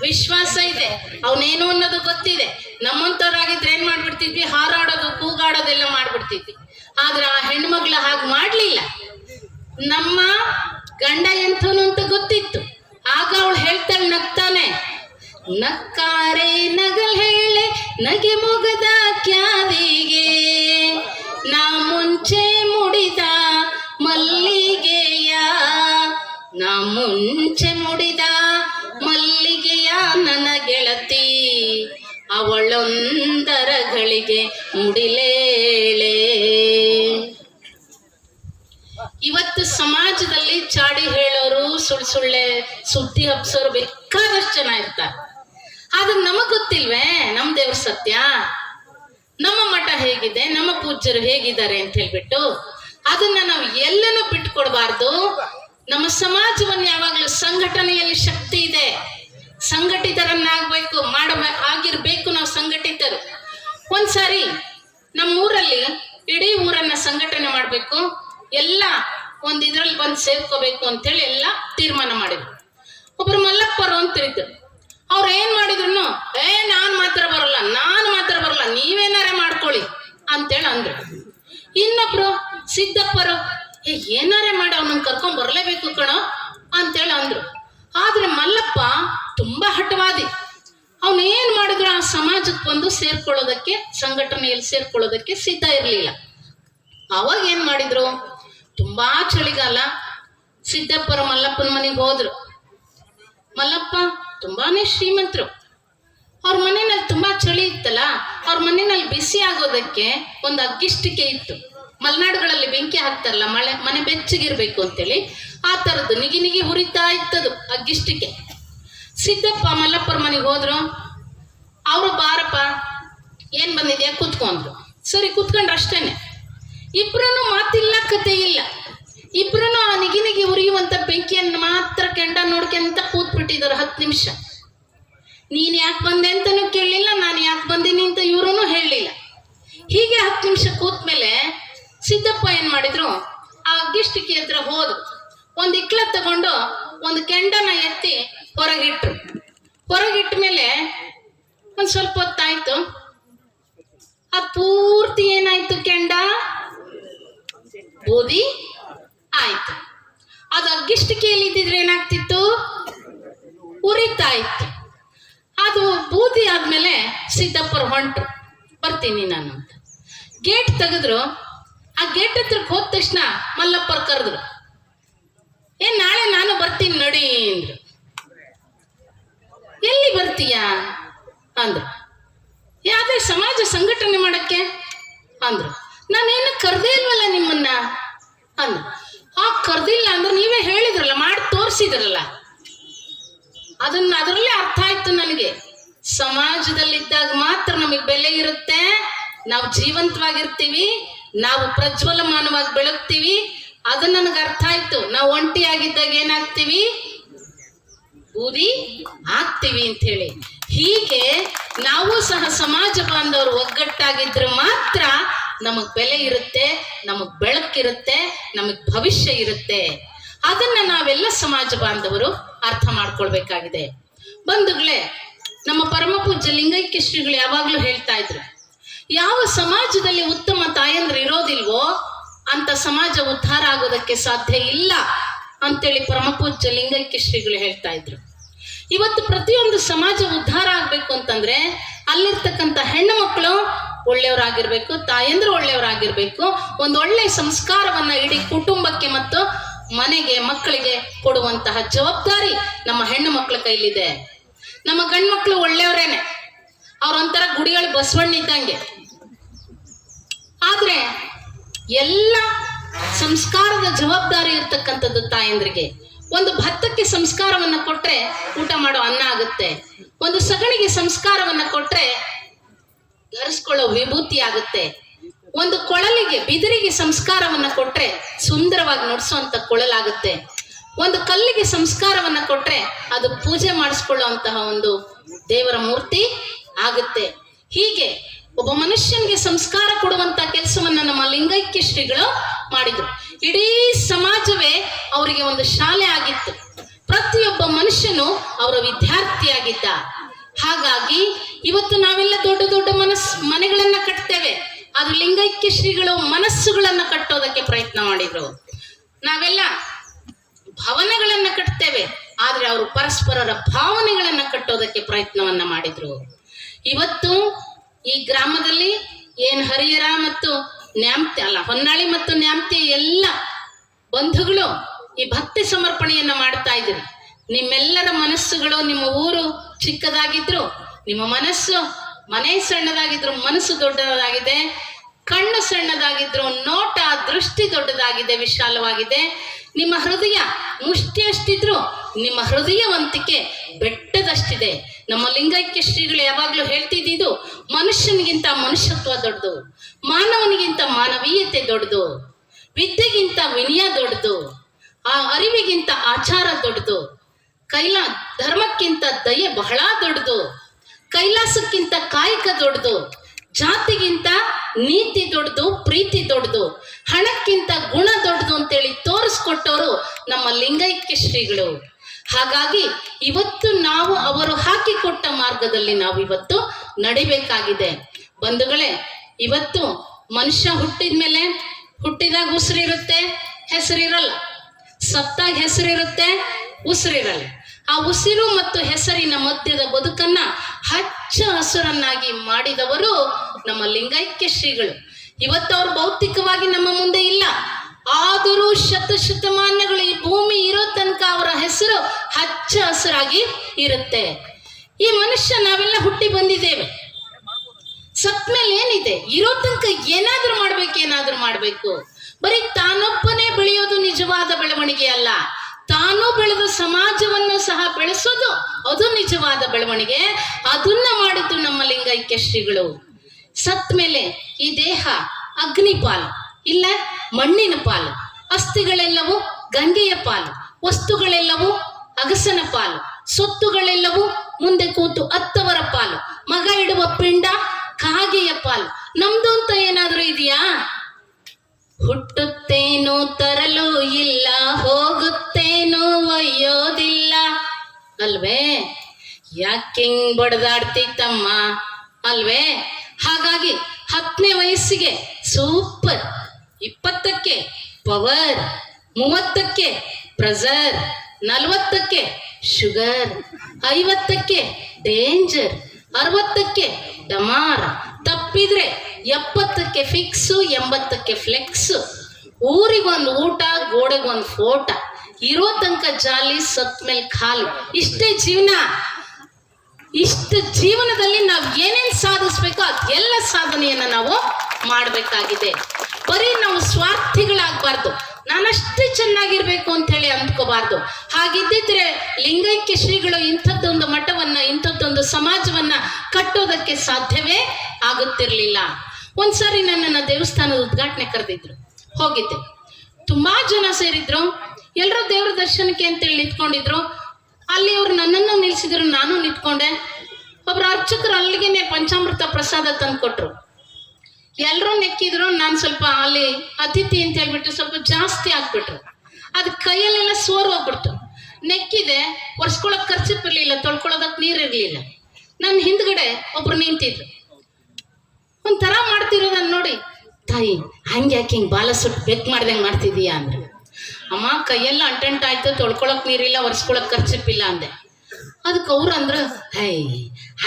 Speaker 1: ವಿಶ್ವಾಸ ಇದೆ. ಅವನೇನು ಅನ್ನೋದು ಗೊತ್ತಿದೆ. ನಮ್ಮಂತವ್ರಾಗಿದ್ರೆ ಏನ್ ಮಾಡ್ಬಿಡ್ತಿದ್ವಿ? ಹಾರಾಡೋದು, ಕೂಗಾಡೋದೆಲ್ಲ ಮಾಡ್ಬಿಡ್ತಿದ್ವಿ. ಆದ್ರೆ ಆ ಹೆಣ್ಮಗ್ಳು ಹಾಗೆ ಮಾಡ್ಲಿಲ್ಲ. ನಮ್ಮ ಗಂಡ ಎಂಥವನು ಅಂತ ಗೊತ್ತಿತ್ತು. ಆಗ ಅವಳು ಹೇಳ್ತಾಳೆ, ನಗ್ತಾನೆ. ನಕ್ಕಾರೆ ನಗಲ್ ಹೇಳೆ, ನಗೆ ಮುಗದ ಕ್ಯಾದಿಗೆ. ನಾ ಮುಂಚೆ ಮುಡಿದ ಮಲ್ಲಿಗೆಯ, ನಾ ಮುಂಚೆ ಮುಡಿದ ಮಲ್ಲಿಗೆಯ ನನ್ನ ಗೆಳತಿ ಅವಳೊಂದರ ಗಳಿಗೆ ಮುಡಿಲೇಳೆ ಇವತ್ತು ಸಮಾಜದಲ್ಲಿ ಚಾಡಿ ಹೇಳೋರು, ಸುಳ್ ಸುಳ್ಳೆ ಸುದ್ದಿ ಹಬ್ಸೋರು ಬೇಕಾದಷ್ಟು ಜನ ಇರ್ತಾರೆ. ಆದ್ರೆ ನಮಗ್ ಗೊತ್ತಿಲ್ವೇ, ನಮ್ ದೇವ್ರ ಸತ್ಯ? ನಮ್ಮ ಮಠ ಹೇಗಿದೆ, ನಮ್ಮ ಪೂಜ್ಯರು ಹೇಗಿದ್ದಾರೆ ಅಂತ ಹೇಳ್ಬಿಟ್ಟು, ಅದನ್ನ ನಾವು ಎಲ್ಲನೂ ಬಿಟ್ಕೊಡ್ಬಾರ್ದು. ನಮ್ಮ ಸಮಾಜವನ್ನು ಯಾವಾಗಲೂ ಸಂಘಟನೆಯಲ್ಲಿ ಶಕ್ತಿ ಇದೆ. ಸಂಘಟಿತರನ್ನಾಗಬೇಕು ಮಾಡ ಆಗಿರ್ಬೇಕು ನಾವು ಸಂಘಟಿತರು. ಒಂದ್ಸಾರಿ ನಮ್ಮ ಊರಲ್ಲಿ ಇಡೀ ಊರನ್ನ ಸಂಘಟನೆ ಮಾಡಬೇಕು. ಎಲ್ಲ ಒಂದು ಇದ್ರಲ್ಲಿ ಬಂದು ಸೇರ್ಕೋಬೇಕು ಅಂತೇಳಿ ಎಲ್ಲ ತೀರ್ಮಾನ ಮಾಡಿದ್ರು ಒಬ್ರು ಮಲ್ಲಪ್ಪರು ಅಂತ ಇದ್ರು. ಅವ್ರು ಏನ್ ಮಾಡಿದ್ರು ಏ, ನಾನ್ ಮಾತ್ರ ಬರಲ್ಲ, ನಾನು ಮಾತ್ರ ಬರಲ್ಲ, ನೀವೇನಾರೇ ಮಾಡ್ಕೊಳ್ಳಿ ಅಂತೇಳಿ ಅಂದ್ರು. ಇನ್ನೊಬ್ರು ಸಿದ್ದಪ್ಪರು ಏ, ಏನಾರೆ ಮಾಡಿ, ಅವನನ್ನ ಕರ್ಕೊಂಡ್ ಬರಲೇಬೇಕು ಕಣೋ ಅಂತೇಳಿ ಅಂದ್ರು. ಆದ್ರೆ ಮಲ್ಲಪ್ಪ ತುಂಬಾ ಹಠವಾದಿ. ಅವನೇನ್ ಮಾಡಿದ್ರು ಆ ಸಮಾಜಕ್ಕೆ ಬಂದು ಸೇರ್ಕೊಳ್ಳೋದಕ್ಕೆ, ಸಂಘಟನೆಯಲ್ಲಿ ಸೇರ್ಕೊಳ್ಳೋದಕ್ಕೆ ಸಿದ್ಧ ಇರಲಿಲ್ಲ. ಅವಾಗ ಏನ್ ಮಾಡಿದ್ರು? ತುಂಬಾ ಚಳಿಗಾಲ. ಸಿದ್ದಪ್ಪರ ಮಲ್ಲಪ್ಪನ ಮನೆಗೆ ಹೋದ್ರು. ಮಲ್ಲಪ್ಪ ತುಂಬಾನೇ ಶ್ರೀಮಂತರು. ಅವ್ರ ಮನೆಯಲ್ಲಿ ತುಂಬಾ ಚಳಿ ಇತ್ತಲ್ಲ, ಅವ್ರ ಮನೆಯಲ್ಲಿ ಬಿಸಿ ಆಗೋದಕ್ಕೆ ಒಂದು ಅಗ್ಗಿಷ್ಟಿಕೆ ಇತ್ತು. ಮಲೆನಾಡುಗಳಲ್ಲಿ ಬೆಂಕಿ ಹಾಕ್ತಾರಲ್ಲ, ಮಳೆ, ಮನೆ ಬೆಚ್ಚಗಿರ್ಬೇಕು ಅಂತೇಳಿ ಆ ಥರದ್ದು ನಿಗಿ ನಿಗಿ ಹುರಿತಾ ಇತ್ತದು ಅಗ್ಗಿಷ್ಟಕ್ಕೆ ಸಿದ್ದಪ್ಪ ಮಲ್ಲಪ್ಪರ ಮನೆಗೆ ಹೋದ್ರು. ಅವರು ಬಾರಪ್ಪ, ಏನ್ ಬಂದಿದ್ಯಾ? ಕೂತ್ಕೊಂಡ್ರು. ಸರಿ, ಕೂತ್ಕೊಂಡ್ರು ಅಷ್ಟೇನೆ. ಇಬ್ರು ಮಾತಿಲ್ಲ, ಕತೆ ಇಲ್ಲ. ಇಬ್ರು ಆ ನಿಗಿ ನಿಗಿ ಉರಿಯುವಂತ ಬೆಂಕಿಯನ್ನು ಮಾತ್ರ ಕೆಂಡ ನೋಡ್ಕೊಂತ ಕೂತ್ಬಿಟ್ಟಿದ್ದಾರೆ ಹತ್ತು ನಿಮಿಷ. ನೀನ್ ಯಾಕೆ ಬಂದೆ ಅಂತಾನು ಕೇಳಲಿಲ್ಲ ನಾನು ಯಾಕೆ ಬಂದೀನಿ ಅಂತ ಇವ್ರೂ ಹೇಳಲಿಲ್ಲ ಹೀಗೆ ಹತ್ತು ನಿಮಿಷ ಕೂತ್ಮೇಲೆ ಸಿದ್ದಪ್ಪ ಏನ್ ಮಾಡಿದ್ರು? ಆ ಅಗ್ಗಿಷ್ಟಿಕೆ ಹತ್ರ ಹೋದ್ರು. ಒಂದು ಇಕ್ಲ ತಗೊಂಡು ಒಂದು ಕೆಂಡನ ಎತ್ತಿ ಹೊರಗಿಟ್ರು. ಹೊರಗಿಟ್ಟ ಮೇಲೆ ಒಂದ್ ಸ್ವಲ್ಪ ಹೊತ್ತಾಯ್ತು. ಅದ್ ಪೂರ್ತಿ ಏನಾಯ್ತು ಕೆಂಡ? ಬೂದಿ ಆಯ್ತು. ಅದು ಅಗ್ಗಿಷ್ಟಿಕೆಯಲ್ಲಿ ಇದ್ದಿದ್ರೆ ಏನಾಗ್ತಿತ್ತು? ಉರಿತಾ ಇತ್ತು ಅದು ಬೂದಿ ಆದ್ಮೇಲೆ ಸಿದ್ದಪ್ಪರು ಹೊಂಟ್ರು. ಬರ್ತೀನಿ ನಾನು ಗೇಟ್ ತೆಗೆದ್ರು. ಆ ಗೇಟ್ ಹತ್ರ ಹೋದ ತಕ್ಷಣ ಮಲ್ಲಪ್ಪರ್ ಕರೆದ್ರು. ಏ, ನಾಳೆ ನಾನು ಬರ್ತೀನಿ ನಡಿ ಅಂದ್ರು. ಎಲ್ಲಿ ಬರ್ತೀಯಾ? ಅಂದ್ರು. ಯಾವುದೇ ಸಮಾಜ ಸಂಘಟನೆ ಮಾಡಕ್ಕೆ? ಅಂದ್ರು. ನಾನೇನು ಕರ್ದೇ ಇಲ್ವಲ್ಲ ನಿಮ್ಮನ್ನ? ಅಂದ್ರು. ಆ ಕರ್ದಿಲ್ಲ ಅಂದ್ರೆ ನೀವೇ ಹೇಳಿದ್ರಲ್ಲ, ಮಾಡಿ ತೋರಿಸಿದ್ರಲ್ಲ. ಅದನ್ನ ಅದರಲ್ಲೇ ಅರ್ಥ ಆಯ್ತು ನನಗೆ. ಸಮಾಜದಲ್ಲಿದ್ದಾಗ ಮಾತ್ರ ನಮಗೆ ಬೆಲೆ ಇರುತ್ತೆ. ನಾವು ಜೀವಂತವಾಗಿರ್ತೀವಿ. ನಾವು ಪ್ರಜ್ವಲಮಾನವಾಗಿ ಬೆಳಗ್ತೀವಿ, ಅದು ನನಗೆ ಅರ್ಥ ಆಯ್ತು. ನಾವು ಒಂಟಿಯಾಗಿದ್ದಾಗ ಏನಾಗ್ತೀವಿ? ಬೂದಿ ಆಗ್ತೀವಿ ಅಂತ ಹೇಳಿ ಹೀಗೆ ನಾವು ಸಹ ಸಮಾಜ ಬಾಂಧವರು ಒಗ್ಗಟ್ಟಾಗಿದ್ರೆ ಮಾತ್ರ ನಮಗ್ ಬೆಲೆ ಇರುತ್ತೆ, ನಮಗ್ ಬೆಳಕಿರುತ್ತೆ, ನಮಗ್ ಭವಿಷ್ಯ ಇರುತ್ತೆ. ಅದನ್ನ ನಾವೆಲ್ಲ ಸಮಾಜ ಬಾಂಧವರು ಅರ್ಥ ಮಾಡ್ಕೊಳ್ಬೇಕಾಗಿದೆ. ಬಂಧುಗಳೇ, ನಮ್ಮ ಪರಮ ಪೂಜ್ಯ ಲಿಂಗೈಕ್ಯ ಶ್ರೀಗಳು ಯಾವಾಗ್ಲೂ ಹೇಳ್ತಾ ಇದ್ರು ಯಾವ ಸಮಾಜದಲ್ಲಿ ಉತ್ತಮ ತಾಯಂದ್ರ ಇರೋದಿಲ್ವೋ ಅಂತ ಸಮಾಜ ಉದ್ಧಾರ ಆಗೋದಕ್ಕೆ ಸಾಧ್ಯ ಇಲ್ಲ ಅಂತೇಳಿ ಪರಮ ಪೂಜ್ಯ ಲಿಂಗೈಕ್ಯ ಶ್ರೀಗಳು ಹೇಳ್ತಾ ಇದ್ರು. ಇವತ್ತು ಪ್ರತಿಯೊಂದು ಸಮಾಜ ಉದ್ಧಾರ ಆಗ್ಬೇಕು ಅಂತಂದ್ರೆ ಅಲ್ಲಿರ್ತಕ್ಕಂಥ ಹೆಣ್ಣು ಮಕ್ಕಳು ಒಳ್ಳೆಯವರಾಗಿರ್ಬೇಕು, ತಾಯಂದ್ರು ಒಳ್ಳೆಯವರಾಗಿರ್ಬೇಕು, ಒಂದು ಒಳ್ಳೆ ಸಂಸ್ಕಾರವನ್ನ ಇಡೀ ಕುಟುಂಬಕ್ಕೆ ಮತ್ತು ಮನೆಗೆ, ಮಕ್ಕಳಿಗೆ ಕೊಡುವಂತಹ ಜವಾಬ್ದಾರಿ ನಮ್ಮ ಹೆಣ್ಣು ಮಕ್ಕಳ ಕೈಲಿದೆ. ನಮ್ಮ ಗಂಡು ಮಕ್ಕಳು ಒಳ್ಳೆಯವರೇನೆ. ಅವ್ರೊಂಥರ ಗುಡಿಗಳು ಬಸವಣ್ಣ ಇದ್ದಂಗೆ. ಆದ್ರೆ ಎಲ್ಲ ಸಂಸ್ಕಾರದ ಜವಾಬ್ದಾರಿ ಇರ್ತಕ್ಕಂಥದ್ದು ತಾಯಂದ್ರಿಗೆ. ಒಂದು ಭತ್ತಕ್ಕೆ ಸಂಸ್ಕಾರವನ್ನ ಕೊಟ್ರೆ ಊಟ ಮಾಡೋ ಅನ್ನ ಆಗುತ್ತೆ. ಒಂದು ಸಗಣಿಗೆ ಸಂಸ್ಕಾರವನ್ನ ಕೊಟ್ರೆ ಧರಿಸ್ಕೊಳ್ಳೋ ವಿಭೂತಿ ಆಗುತ್ತೆ. ಒಂದು ಕೊಳಲಿಗೆ, ಬಿದಿರಿಗೆ ಸಂಸ್ಕಾರವನ್ನ ಕೊಟ್ರೆ ಸುಂದರವಾಗಿ ನುಡಿಸುವಂತ ಕೊಳಲಾಗುತ್ತೆ ಒಂದು ಕಲ್ಲಿಗೆ ಸಂಸ್ಕಾರವನ್ನ ಕೊಟ್ರೆ ಅದು ಪೂಜೆ ಮಾಡಿಸ್ಕೊಳ್ಳುವಂತಹ ಒಂದು ದೇವರ ಮೂರ್ತಿ ಆಗುತ್ತೆ. ಹೀಗೆ ಒಬ್ಬ ಮನುಷ್ಯನಿಗೆ ಸಂಸ್ಕಾರ ಕೊಡುವಂತ ಕೆಲಸವನ್ನ ನಮ್ಮ ಲಿಂಗೈಕ್ಯ ಶ್ರೀಗಳು ಮಾಡಿದ್ರು. ಇಡೀ ಸಮಾಜವೇ ಅವರಿಗೆ ಒಂದು ಶಾಲೆ ಆಗಿತ್ತು. ಪ್ರತಿಯೊಬ್ಬ ಮನುಷ್ಯನು ಅವರ ವಿದ್ಯಾರ್ಥಿಯಾಗಿದ್ದ. ಹಾಗಾಗಿ ಇವತ್ತು ನಾವೆಲ್ಲ ದೊಡ್ಡ ದೊಡ್ಡ ಮನಸ್, ಮನೆಗಳನ್ನ ಕಟ್ತೇವೆ. ಅದು ಲಿಂಗೈಕ್ಯ ಶ್ರೀಗಳು ಮನಸ್ಸುಗಳನ್ನ ಕಟ್ಟೋದಕ್ಕೆ ಪ್ರಯತ್ನ ಮಾಡಿದ್ರು. ನಾವೆಲ್ಲ ಭವನಗಳನ್ನ ಕಟ್ತೇವೆ. ಆದ್ರೆ ಅವರು ಪರಸ್ಪರರ ಭಾವನೆಗಳನ್ನ ಕಟ್ಟೋದಕ್ಕೆ ಪ್ರಯತ್ನವನ್ನ ಮಾಡಿದ್ರು. ಇವತ್ತು ಈ ಗ್ರಾಮದಲ್ಲಿ ಏನ್ ಹರಿಹರ ಮತ್ತು ನ್ಯಾಮ್ತಿ ಅಲ್ಲ, ಹೊನ್ನಾಳಿ ಮತ್ತು ನ್ಯಾಮ್ತಿ ಎಲ್ಲ ಬಂಧುಗಳು ಈ ಭಕ್ತಿ ಸಮರ್ಪಣೆಯನ್ನ ಮಾಡ್ತಾ ಇದ್ದೀರಿ ನಿಮ್ಮೆಲ್ಲರ ಮನಸ್ಸುಗಳು ನಿಮ್ಮ ಊರು ಚಿಕ್ಕದಾಗಿದ್ರು, ನಿಮ್ಮ ಮನಸ್ಸು ಮನೆ ಸಣ್ಣದಾಗಿದ್ರು, ಮನಸ್ಸು ದೊಡ್ಡದಾಗಿದೆ, ಕಣ್ಣು ಸಣ್ಣದಾಗಿದ್ರು, ನೋಟ ದೃಷ್ಟಿ ದೊಡ್ಡದಾಗಿದೆ, ವಿಶಾಲವಾಗಿದೆ. ನಿಮ್ಮ ಹೃದಯ ಮುಷ್ಟಿಯಷ್ಟಿದ್ರು, ನಿಮ್ಮ ಹೃದಯವಂತಿಕೆ ಬೆಟ್ಟದಷ್ಟಿದೆ. ನಮ್ಮ ಲಿಂಗೈಕ್ಯ ಶ್ರೀಗಳು ಯಾವಾಗ್ಲೂ ಹೇಳ್ತಿದ್ದು ಮನುಷ್ಯನಿಗಿಂತ ಮನುಷ್ಯತ್ವ ದೊಡ್ಡದು, ಮಾನವನಿಗಿಂತ ಮಾನವೀಯತೆ ದೊಡ್ಡದು, ವಿದ್ಯೆಗಿಂತ ವಿನಯ ದೊಡ್ಡದು, ಆ ಅರಿವಿಗಿಂತ ಆಚಾರ ದೊಡ್ಡದು, ಕೈಲ, ಧರ್ಮಕ್ಕಿಂತ ದಯೆ ಬಹಳ ದೊಡ್ಡದು, ಕೈಲಾಸಕ್ಕಿಂತ ಕಾಯಕ ದೊಡ್ಡದು, ಜಾತಿಗಿಂತ ನೀತಿ ದೊಡ್ಡದು, ಪ್ರೀತಿ ದೊಡ್ಡದು, ಹಣಕ್ಕಿಂತ ಗುಣ ದೊಡ್ಡದು ಅಂತೇಳಿ ತೋರಿಸ್ಕೊಟ್ಟವರು ನಮ್ಮ ಲಿಂಗೈಕ್ಯ ಶ್ರೀಗಳು. ಹಾಗಾಗಿ ಇವತ್ತು ನಾವು ಅವರು ಹಾಕಿಕೊಟ್ಟ ಮಾರ್ಗದಲ್ಲಿ ನಾವು ಇವತ್ತು ನಡಿಬೇಕಾಗಿದೆ. ಬಂಧುಗಳೇ, ಇವತ್ತು ಮನುಷ್ಯ ಹುಟ್ಟಿದ ಮೇಲೆ ಹುಟ್ಟಿದಾಗ ಉಸಿರಿರುತ್ತೆ, ಹೆಸರಿರಲ್ಲ. ಸತ್ತಾಗ ಹೆಸರಿರುತ್ತೆ, ಉಸಿರಿರಲ್ಲ. ಆ ಉಸಿರು ಮತ್ತು ಹೆಸರಿನ ಮಧ್ಯದ ಬದುಕನ್ನ ಹಚ್ಚ ಹಸುರನ್ನಾಗಿ ಮಾಡಿದವರು ನಮ್ಮ ಲಿಂಗೈಕ್ಯ ಶ್ರೀಗಳು. ಇವತ್ತು ಅವ್ರು ಭೌತಿಕವಾಗಿ ನಮ್ಮ ಮುಂದೆ ಇಲ್ಲ. ಆದರೂ ಶತ ಈ ಭೂಮಿ ಇರೋ ತನಕ ಅವರ ಹೆಸರು ಹಚ್ಚ ಹಸಿರಾಗಿ ಇರುತ್ತೆ. ಈ ಮನುಷ್ಯ ನಾವೆಲ್ಲ ಹುಟ್ಟಿ ಬಂದಿದ್ದೇವೆ. ಸತ್ಮೇಲೆ ಏನಿದೆ? ಇರೋ ತನಕ ಏನಾದ್ರೂ ಮಾಡ್ಬೇಕು ಏನಾದ್ರೂ ಮಾಡ್ಬೇಕು. ಬರೀ ತಾನೊಬ್ಬನೇ ಬೆಳೆಯೋದು ನಿಜವಾದ ಬೆಳವಣಿಗೆ ಅಲ್ಲ. ತಾನು ಬೆಳೆದ ಸಮಾಜವನ್ನು ಸಹ ಬೆಳೆಸೋದು ಅದು ನಿಜವಾದ ಬೆಳವಣಿಗೆ. ಅದನ್ನ ಮಾಡಿದ್ದು ನಮ್ಮ ಲಿಂಗೈಕ್ಯ ಶ್ರೀಗಳು ಸತ್ ಮೇಲೆ ಈ ದೇಹ ಅಗ್ನಿ ಪಾಲು ಇಲ್ಲ, ಮಣ್ಣಿನ ಪಾಲು, ಅಸ್ಥಿಗಳೆಲ್ಲವೂ ಗಂಗೆಯ ಪಾಲು, ವಸ್ತುಗಳೆಲ್ಲವೂ ಅಗಸನ ಪಾಲು, ಸೊತ್ತುಗಳೆಲ್ಲವೂ ಮುಂದೆ ಕೂತು ಅತ್ತವರ ಪಾಲು, ಮಗ ಇಡುವ ಪಿಂಡ ಕಾಗೆಯ ಪಾಲು. ನಮ್ದು ಅಂತ ಏನಾದ್ರೂ ಇದೆಯಾ? ಹುಟ್ಟುತ್ತೇನೋ ತರಲು ಇಲ್ಲ, ಹೋಗುತ್ತೇನೋ ಒಯ್ಯೋದಿಲ್ಲ. ಅಲ್ವೇ? ಯಾಕೆ ಬಡದಾಡ್ತಿ ತಮ್ಮ? ಅಲ್ವೇ? ಹಾಗಾಗಿ ಹತ್ತನೇ ವಯಸ್ಸಿಗೆ ಸೂಪರ್. ಇಪ್ಪತ್ತಕ್ಕೆ ಪವರ್ ಮೂವತ್ತಕ್ಕೆ ಪ್ರೆಸರ್ ನಲವತ್ತಕ್ಕೆ ಶುಗರ್ ಐವತ್ತಕ್ಕೆ ಡೇಂಜರ್ ಅರವತ್ತಕ್ಕೆ ಡಮಾರ್ ತಪ್ಪಿದ್ರೆ ಎಪ್ಪತ್ತಕ್ಕೆ ಫಿಕ್ಸು ಎಂಬತ್ತಕ್ಕೆ ಫ್ಲೆಕ್ಸು ಊರಿಗೊಂದು ಊಟ ಗೋಡೆಗೊಂದು ಫೋಟ ಇರೋ ತನಕ ಜಾಲಿ, ಸತ್ ಮೇಲೆ ಖಾಲಿ. ಇಷ್ಟೇ ಜೀವನ. ಇಷ್ಟು ಜೀವನದಲ್ಲಿ ನಾವು ಏನೇನು ಸಾಧಿಸ್ಬೇಕೋ ಅದೆಲ್ಲ ಸಾಧನೆಯನ್ನು ನಾವು ಮಾಡಬೇಕಾಗಿದೆ. ಬರೀ ನಾವು ಸ್ವಾರ್ಥಿಗಳಾಗಬಾರ್ದು. ನಾನಷ್ಟೇ ಚೆನ್ನಾಗಿರ್ಬೇಕು ಅಂತ ಹೇಳಿ ಅಂದ್ಕೋಬಾರ್ದು. ಹಾಗಿದ್ದಿದ್ರೆ ಲಿಂಗೈಕ್ಯ ಶ್ರೀಗಳು ಇಂಥದ್ದೊಂದು ಮಠವನ್ನ, ಇಂಥದ್ದೊಂದು ಸಮಾಜವನ್ನ ಕಟ್ಟೋದಕ್ಕೆ ಸಾಧ್ಯವೇ ಆಗುತ್ತಿರಲಿಲ್ಲ. ಒಂದ್ಸಾರಿ ನನ್ನನ್ನು ದೇವಸ್ಥಾನದ ಉದ್ಘಾಟನೆ ಕರೆದಿದ್ರು. ಹೋಗಿದ್ದೆ. ತುಂಬಾ ಜನ ಸೇರಿದ್ರು. ಎಲ್ಲರೂ ದೇವ್ರ ದರ್ಶನಕ್ಕೆ ಅಂತೇಳಿ ನಿಂತ್ಕೊಂಡಿದ್ರು. ಅಲ್ಲಿ ಅವರು ನನ್ನನ್ನು ನಿಲ್ಸಿದ್ರು ನಾನು ನಿಂತ್ಕೊಂಡೆ. ಒಬ್ರು ಅರ್ಚಕರು ಅಲ್ಲಿಗೆನೆ ಪಂಚಾಮೃತ ಪ್ರಸಾದ ತಂದ್ಕೊಟ್ರು. ಎಲ್ಲರೂ ನೆಕ್ಕಿದ್ರು ನಾನು ಸ್ವಲ್ಪ ಅಲ್ಲಿ ಅತಿಥಿ ಅಂತ ಹೇಳ್ಬಿಟ್ಟು ಸ್ವಲ್ಪ ಜಾಸ್ತಿ ಆಗ್ಬಿಟ್ರು. ಅದು ಕೈಯಲ್ಲೆಲ್ಲ ಸೋರ್ ಹೋಗ್ಬಿಡ್ತು. ನೆಕ್ಕಿದೆ, ಒರ್ಸ್ಕೊಳಕ್ ಖರ್ಚು ಇರ್ಲಿಲ್ಲ ತೊಳ್ಕೊಳೋದಕ್ ನೀರ್ ಇರ್ಲಿಲ್ಲ. ನನ್ನ ಹಿಂದ್ಗಡೆ ಒಬ್ರು ನಿಂತಿದ್ರು. ಒಂಥರ ಮಾಡ್ತಿರೋದನ್ನ ನೋಡಿ. ತಾಯಿ ಹಂಗೆ ಯಾಕೆ ಹಿಂಗೆ ಬಾಲ ಸುಟ್ಟು ಬೆಕ್ ಮಾಡ್ದಂಗೆ ಮಾಡ್ತಿದೀಯಾ ಅಂದ್ರೆ. ಅಮ್ಮ ಕೈಯೆಲ್ಲ ಅಟೆಂಟ್ ಆಯ್ತು, ತೊಳ್ಕೊಳಕ್ ನೀರಿಲ್ಲ, ಒರೆಸ್ಕೊಳಕ್ ಖರ್ಚಿಪ್ಪಿಲ್ಲ ಅಂದೆ. ಅದಕ್ಕೆ ಅವ್ರು ಅಂದ್ರು ಹೈ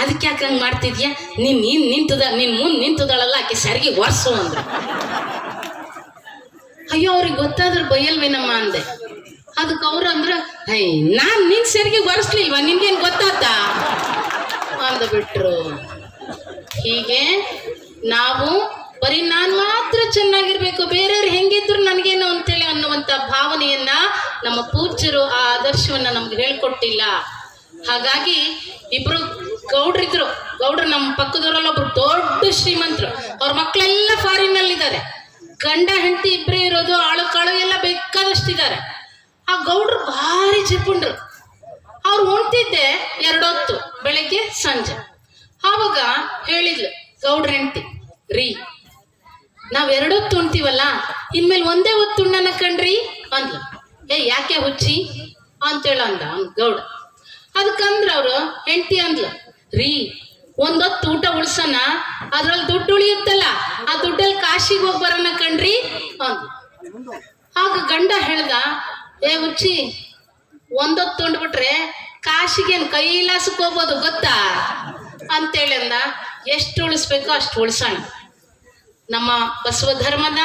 Speaker 1: ಅದಕ್ಕೆ ಯಾಕೆ ಹಂಗೆ ಮಾಡ್ತಿದ್ಯಾ? ನೀನ್ ನೀನ್ ನಿಂತದ, ನೀನ್ ಮುಂದೆ ನಿಂತದಳಲ್ಲ, ಆಕೆ ಸರಿಗೆ ಒರ್ಸು ಅಂದ್ರು. ಅಯ್ಯೋ, ಅವ್ರಿಗೆ ಗೊತ್ತಾದ್ರೆ ಬಯಲ್ವೇನಮ್ಮ ಅಂದೆ. ಅದಕ್ಕೆ ಅವ್ರು ಅಂದ್ರೆ ಹೈ ನಾನ್ ನಿನ್ ಸರಿಗೆ ಒರೆಸ್ಲಿಲ್ವಾ? ನಿನ್ಗೇನ್ ಗೊತ್ತಾತ ಅಂದ ಬಿಟ್ರು. ಹೀಗೆ ನಾವು ಬರೀ ನಾನ್ ಮಾತ್ರ ಚೆನ್ನಾಗಿರ್ಬೇಕು, ಬೇರೆಯವ್ರು ಹೆಂಗಿದ್ರು ನನಗೇನು ಅಂತೇಳಿ ಅನ್ನುವಂತ ಭಾವನೆಯನ್ನ ನಮ್ಮ ಪೂಜ್ಯರು ಆ ಆದರ್ಶವನ್ನ ನಮ್ಗೆ ಹೇಳ್ಕೊಟ್ಟಿಲ್ಲ. ಹಾಗಾಗಿ ಇಬ್ರು ಗೌಡ್ರಿದ್ರು, ಗೌಡ್ರು ನಮ್ಮ ಪಕ್ಕದವರೆಲ್ಲ ಒಬ್ರು ದೊಡ್ಡ ಶ್ರೀಮಂತರು. ಅವ್ರ ಮಕ್ಕಳೆಲ್ಲ ಫಾರಿನ್ ಅಲ್ಲಿ ಇದ್ದಾರೆ ಗಂಡ, ಹೆಂಡತಿ ಇಬ್ಬರೇ ಇರೋದು, ಆಳು, ಕಾಳು ಎಲ್ಲ ಬೇಕಾದಷ್ಟಿದ್ದಾರೆ. ಆ ಗೌಡ್ರು ಭಾರಿ ಜಿಪುಂಡ್ರು. ಅವ್ರು ಉಣ್ತಿದ್ದೆ ಎರಡೊತ್ತು, ಬೆಳಗ್ಗೆ ಸಂಜೆ. ಆವಾಗ ಹೇಳಿದ್ಲು, ಗೌಡ್ರ, ಹೆಂಡತಿ, ರೀ, ನಾವ್ ಎರಡೊತ್ತು ಉಣ್ತೀವಲ್ಲ, ಇನ್ಮೇಲೆ ಒಂದೇ ಹೊತ್ತು ಉಣ್ಣನ ಕಣ್ರಿ ಅಂದ್ಲು. ಏ ಯಾಕೆ ಹುಚ್ಚಿ? ಅಂತೇಳ ಅಂದ ಗೌಡ ಅದಕ್ಕಂದ್ರ ಅವ್ರು ಹೆಂಡತಿ ಅಂದ್ಲು, ರೀ, ಒಂದೊತ್ತು ಊಟ ಉಳ್ಸನ ಅದ್ರಲ್ಲಿ ದುಡ್ಡು ಉಳಿಯುತ್ತಲ್ಲ, ಆ ದುಡ್ಡಲ್ಲಿ ಕಾಶಿಗೆ ಹೋಗಿ ಬರೋಣ ಕಣ್ರಿ ಆಗ ಗಂಡ ಹೇಳ್ದ, ಏ ಹುಚ್ಚಿ, ಒಂದೊತ್ತು ಉಂಡ್ಬಿಟ್ರೆ ಕಾಶಿಗೇನು ಕೈಲಾಸಕ್ಕೆ ಹೋಗ್ಬೋದು ಗೊತ್ತಾ? ಅಂತೇಳಿ ಅಂದ, ಎಷ್ಟು ಉಳಿಸ್ಬೇಕೋ ಅಷ್ಟು ಉಳ್ಸೋಣ. ನಮ್ಮ ಬಸವ ಧರ್ಮದ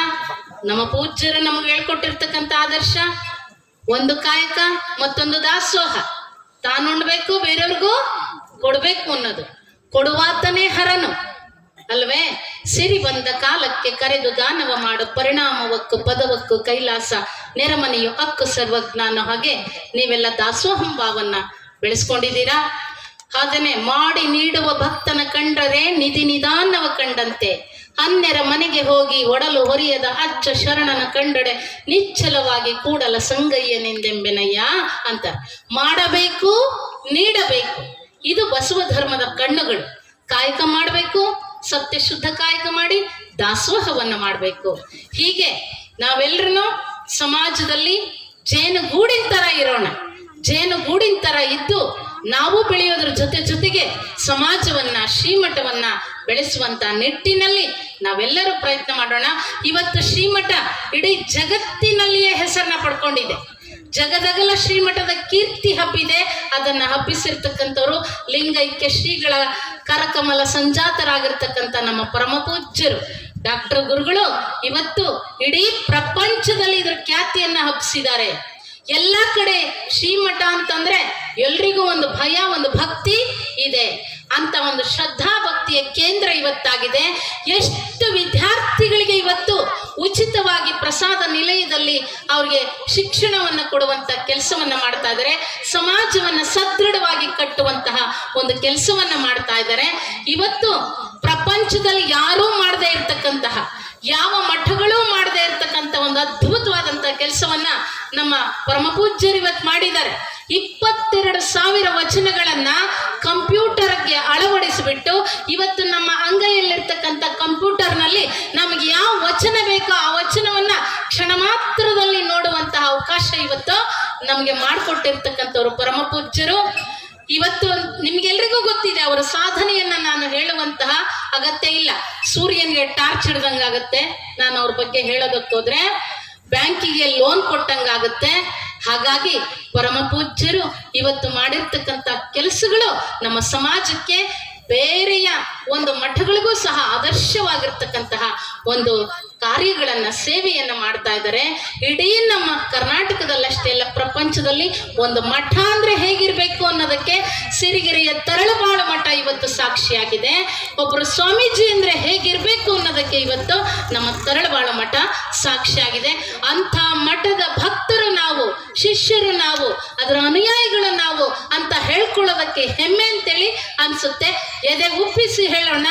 Speaker 1: ನಮ್ಮ ಪೂಜ್ಯರು ನಮಗೆ ಹೇಳ್ಕೊಟ್ಟಿರ್ತಕ್ಕಂಥ ಆದರ್ಶ, ಒಂದು ಕಾಯಕ ಮತ್ತೊಂದು ದಾಸೋಹ. ತಾನು ಉಣ್ಬೇಕು, ಬೇರೆಯವ್ರಿಗೂ ಕೊಡ್ಬೇಕು ಅನ್ನೋದು. ಕೊಡುವಾತನೇ ಹರನು. ಅಲ್ವೇ? ಸಿರಿ ಬಂದ ಕಾಲಕ್ಕೆ ಕರೆದು ದಾನವ ಮಾಡು, ಪರಿಣಾಮವಕ್ಕು, ಪದವಕ್ಕು ಕೈಲಾಸ, ನೆರಮನೆಯು ಹಕ್ಕು ಸರ್ವಜ್ಞಾನ ಹಾಗೆ ನೀವೆಲ್ಲ ದಾಸೋಹಂ ಭಾವನ್ನ ಬೆಳೆಸ್ಕೊಂಡಿದ್ದೀರಾ? ಹಾಗೇನೆ ಮಾಡಿ ನೀಡುವ ಭಕ್ತನ ಕಂಡರೆ ನಿಧಿ ನಿಧಾನವ ಕಂಡಂತೆ. ಅನ್ಯರ ಮನೆಗೆ ಹೋಗಿ ಒಡಲು ಹೊರಿಯದ ಅಚ್ಚ ಶರಣನ ಕಂಡಡೆ ನಿಚ್ಚಲವಾಗಿ ಕೂಡಲ ಸಂಗಯ್ಯನೆಂದೆಂಬೆನಯ್ಯ ಅಂತ. ಮಾಡಬೇಕು, ನೀಡಬೇಕು. ಇದು ಬಸವ ಧರ್ಮದ ಕಣ್ಣುಗಳು. ಕಾಯಕ ಮಾಡಬೇಕು ಸತ್ಯ ಶುದ್ಧ ಕಾಯಕ ಮಾಡಿ ದಾಸೋಹವನ್ನು ಮಾಡಬೇಕು. ಹೀಗೆ ನಾವೆಲ್ಲರೂ ಸಮಾಜದಲ್ಲಿ ಜೇನುಗೂಡಿನ ತರ ಇರೋಣ. ಜೇನುಗೂಡಿನ ತರ ಇದ್ದು ನಾವು ಬೆಳೆಯೋದ್ರ ಜೊತೆ ಜೊತೆಗೆ ಸಮಾಜವನ್ನ, ಶ್ರೀಮಠವನ್ನ ಬೆಳೆಸುವಂತ ನಿಟ್ಟಿನಲ್ಲಿ ನಾವೆಲ್ಲರೂ ಪ್ರಯತ್ನ ಮಾಡೋಣ. ಇವತ್ತು ಶ್ರೀಮಠ ಇಡೀ ಜಗತ್ತಿನಲ್ಲಿಯೇ ಹೆಸರನ್ನ ಪಡ್ಕೊಂಡಿದೆ. ಜಗದಗಲ ಶ್ರೀಮಠದ ಕೀರ್ತಿ ಹಬ್ಬಿದೆ. ಅದನ್ನ ಹಬ್ಬಿಸಿರ್ತಕ್ಕಂಥವ್ರು ಲಿಂಗೈಕ್ಯ ಶ್ರೀಗಳ ಕರಕಮಲ ಸಂಜಾತರಾಗಿರ್ತಕ್ಕಂಥ ನಮ್ಮ ಪರಮ ಪೂಜ್ಯರು. ಡಾಕ್ಟರ್ ಗುರುಗಳು, ಇವತ್ತು ಇಡೀ ಪ್ರಪಂಚದಲ್ಲಿ ಇದ್ರ ಖ್ಯಾತಿಯನ್ನ ಹಬ್ಬಿಸಿದ್ದಾರೆ. ಎಲ್ಲ ಕಡೆ ಶ್ರೀಮಠ ಅಂತಂದ್ರೆ ಎಲ್ರಿಗೂ ಒಂದು ಭಯ, ಒಂದು ಭಕ್ತಿ ಇದೆ. ಅಂತ ಒಂದು ಶ್ರದ್ಧಾ ಭಕ್ತಿಯ ಕೇಂದ್ರ ಇವತ್ತಾಗಿದೆ. ಎಷ್ಟು ವಿದ್ಯಾರ್ಥಿಗಳಿಗೆ ಇವತ್ತು ಉಚಿತವಾಗಿ ಪ್ರಸಾದ ನಿಲಯದಲ್ಲಿ ಅವ್ರಿಗೆ ಶಿಕ್ಷಣವನ್ನು ಕೊಡುವಂತ ಕೆಲಸವನ್ನ ಮಾಡ್ತಾ ಇದ್ದಾರೆ, ಸಮಾಜವನ್ನು ಸದೃಢವಾಗಿ ಕಟ್ಟುವಂತಹ ಒಂದು ಕೆಲಸವನ್ನ ಮಾಡ್ತಾ ಇದ್ದಾರೆ. ಇವತ್ತು ಪ್ರಪಂಚದಲ್ಲಿ ಯಾರೂ ಮಾಡದೇ ಇರತಕ್ಕಂತಹ ಯಾವ ಮಠಗಳು ಮಾಡದೇ ಇರತಕ್ಕಂತ ಒಂದು ಅದ್ಭುತವಾದಂತ ಕೆಲಸವನ್ನ ನಮ್ಮ ಪರಮಪೂಜ್ಯರು ಇವತ್ತು ಮಾಡಿದ್ದಾರೆ. ಇಪ್ಪತ್ತೆರಡು ಸಾವಿರ ವಚನಗಳನ್ನ ಕಂಪ್ಯೂಟರ್ಗೆ ಅಳವಡಿಸಿಬಿಟ್ಟು ಇವತ್ತು ನಮ್ಮ ಅಂಗೈಯಲ್ಲಿರ್ತಕ್ಕಂಥ ಕಂಪ್ಯೂಟರ್ನಲ್ಲಿ ನಮಗೆ ಯಾವ ವಚನ ಬೇಕೋ ಆ ವಚನವನ್ನ ಕ್ಷಣ ಮಾತ್ರದಲ್ಲಿ ನೋಡುವಂತಹ ಅವಕಾಶ ಇವತ್ತು ನಮಗೆ ಮಾಡಿಕೊಟ್ಟಿರ್ತಕ್ಕಂಥವ್ರು ಪರಮಪೂಜ್ಯರು. ಇವತ್ತು ನಿಮ್ಗೆಲ್ರಿಗೂ ಗೊತ್ತಿದೆ, ಅವರ ಸಾಧನೆಯನ್ನ ನಾನು ಹೇಳುವಂತಹ ಅಗತ್ಯ ಇಲ್ಲ. ಸೂರ್ಯನ್ಗೆ ಟಾರ್ಚ್ ಹಿಡ್ದಂಗಾಗತ್ತೆ ನಾನು ಅವ್ರ ಬಗ್ಗೆ ಹೇಳೋದಕ್ಕೋದ್ರೆ ಬ್ಯಾಂಕಿಗೆ ಲೋನ್ ಕೊಟ್ಟಂಗಾಗುತ್ತೆ ಹಾಗಾಗಿ ಪರಮ ಪೂಜ್ಯರು ಇವತ್ತು ಮಾಡಿರ್ತಕ್ಕಂಥ ಕೆಲಸಗಳು ನಮ್ಮ ಸಮಾಜಕ್ಕೆ ಬೇರೆಯ ಒಂದು ಮಠಗಳಿಗೂ ಸಹ ಆದರ್ಶವಾಗಿರ್ತಕ್ಕಂತಹ ಒಂದು ಕಾರ್ಯಗಳನ್ನ, ಸೇವೆಯನ್ನ ಮಾಡ್ತಾ ಇದ್ದಾರೆ. ಇಡೀ ನಮ್ಮ ಕರ್ನಾಟಕದಲ್ಲಷ್ಟೇ ಅಲ್ಲ, ಪ್ರಪಂಚದಲ್ಲಿ ಒಂದು ಮಠ ಅಂದ್ರೆ ಹೇಗಿರ್ಬೇಕು ಅನ್ನೋದಕ್ಕೆ ಸಿರಿಗೆರೆಯ ತರಳಬಾಳು ಮಠ ಇವತ್ತು ಸಾಕ್ಷಿಯಾಗಿದೆ. ಒಬ್ಬರು ಸ್ವಾಮೀಜಿ ಅಂದ್ರೆ ಹೇಗಿರ್ಬೇಕು ಅನ್ನೋದಕ್ಕೆ ಇವತ್ತು ನಮ್ಮ ತರಳಬಾಳು ಮಠ ಸಾಕ್ಷಿಯಾಗಿದೆ. ಅಂಥ ಮಠದ ಭಕ್ತರು ನಾವು, ಶಿಷ್ಯರು ನಾವು, ಅದರ ಅನುಯಾಯಿಗಳು ನಾವು ಅಂತ ಹೇಳ್ಕೊಳ್ಳೋದಕ್ಕೆ ಹೆಮ್ಮೆ ಅಂತೇಳಿ ಅನ್ಸುತ್ತೆ. ಎದೆ ಉಪ್ಪಿಸಿ ಹೇಳೋಣ.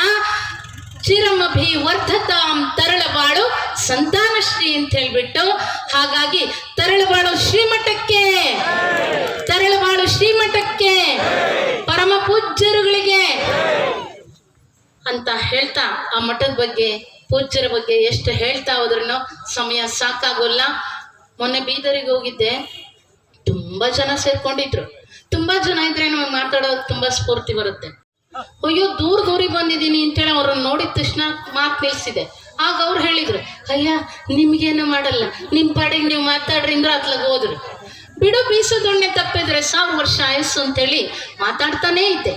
Speaker 1: ಚಿರಮಭಿ ವರ್ಧತಾಂ ತರಳಬಾಳು ಸಂತಾನಶ್ರೀ ಅಂತ ಹೇಳ್ಬಿಟ್ಟು. ಹಾಗಾಗಿ ತರಳಬಾಳು ಶ್ರೀಮಠಕ್ಕೆ. ತರಳಬಾಳು ಶ್ರೀಮಠಕ್ಕೆ. ಪರಮ ಪೂಜ್ಯರುಗಳಿಗೆ ಅಂತ ಹೇಳ್ತಾ ಆ ಮಠದ ಬಗ್ಗೆ, ಪೂಜ್ಯರ ಬಗ್ಗೆ ಎಷ್ಟು ಹೇಳ್ತಾ ಹೋದ್ರೂ ಸಮಯ ಸಾಕಾಗೋಲ್ಲ. ಮೊನ್ನೆ ಬೀದರಿಗೆ ಹೋಗಿದ್ದೆ. ತುಂಬಾ ಜನ ಸೇರ್ಕೊಂಡಿದ್ರು. ತುಂಬಾ ಜನ ಇದ್ರೆ ನಮಗೆ ಮಾತಾಡೋದು ತುಂಬಾ ಸ್ಫೂರ್ತಿ ಬರುತ್ತೆ. ಅಯ್ಯೋ, ದೂರ ದೂರಿಗೆ ಬಂದಿದ್ದೀನಿ ಅಂತೇಳಿ ಅವ್ರನ್ನ ನೋಡಿದ ತಕ್ಷಣ ಮಾತು ನಿಲ್ಸಿದೆ. ಆಗ ಅವ್ರು ಹೇಳಿದ್ರು, ಅಯ್ಯ, ನಿಮ್ಗೇನು ಮಾಡಲ್ಲ. ನಿಮ್ಮ ಪಾಡಿಗೆ ನೀವು ಮಾತಾಡ್ರಿ ಅಂದ್ರೆ ಅತ್ಲಾಗ ಹೋದ್ರು. ಬಿಡು, ಬೀಸೋದೊಣ್ಣೆ ತಪ್ಪಿದ್ರೆ ಸಾವಿರ ವರ್ಷ ಆಯಸ್ಸು ಅಂತೇಳಿ ಮಾತಾಡ್ತಾನೇ ಇದ್ದೆ.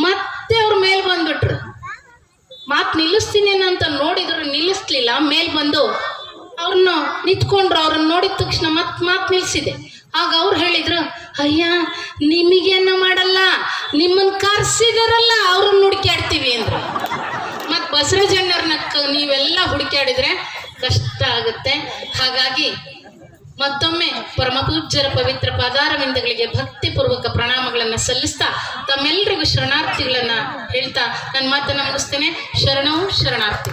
Speaker 1: ಮತ್ತೆ ಅವ್ರ ಮೇಲೆ ಬಂದ್ಬಿಟ್ರು. ಮಾತು ನಿಲ್ಲಿಸ್ತೀನಿ ಅಂತ ನೋಡಿದ್ರು, ನಿಲ್ಲಿಸ್ಲಿಲ್ಲ. ಮೇಲ್ ಬಂದು ಅವ್ರನ್ನ ನಿಂತ್ಕೊಂಡ್ರು. ಅವ್ರನ್ನ ನೋಡಿದ ತಕ್ಷಣ ಮತ್ತೆ ಮಾತು ನಿಲ್ಸಿದೆ. ಆಗ ಅವ್ರು ಹೇಳಿದ್ರು ಅಯ್ಯ, ನಿಮಗೇನು ಮಾಡಲ್ಲ? ನಿಮ್ಮನ್ನ ಕರ್ಸಿದಾರಲ್ಲ, ಅವ್ರನ್ನ ಹುಡುಕ್ಯಾಡ್ತೀವಿ ಅಂದ್ರು. ಮತ್ತು ಬಸವರಾಜಣ್ಣವ್ರನ್ನ ನೀವೆಲ್ಲ ಹುಡುಕ್ಯಾಡಿದ್ರೆ ಕಷ್ಟ ಆಗುತ್ತೆ. ಹಾಗಾಗಿ ಮತ್ತೊಮ್ಮೆ ಪರಮಪೂಜ್ಯರ ಪವಿತ್ರ ಪಾದಾರವಿಂದಗಳಿಗೆ ಭಕ್ತಿಪೂರ್ವಕ ಪ್ರಣಾಮಗಳನ್ನು ಸಲ್ಲಿಸ್ತಾ ತಮ್ಮೆಲ್ಲರಿಗೂ ಶರಣಾರ್ಥಿಗಳನ್ನು ಹೇಳ್ತಾ ನನ್ನ ಮಾತನ್ನು ಮುಗಿಸ್ತೇನೆ. ಶರಣವು ಶರಣಾರ್ಥಿ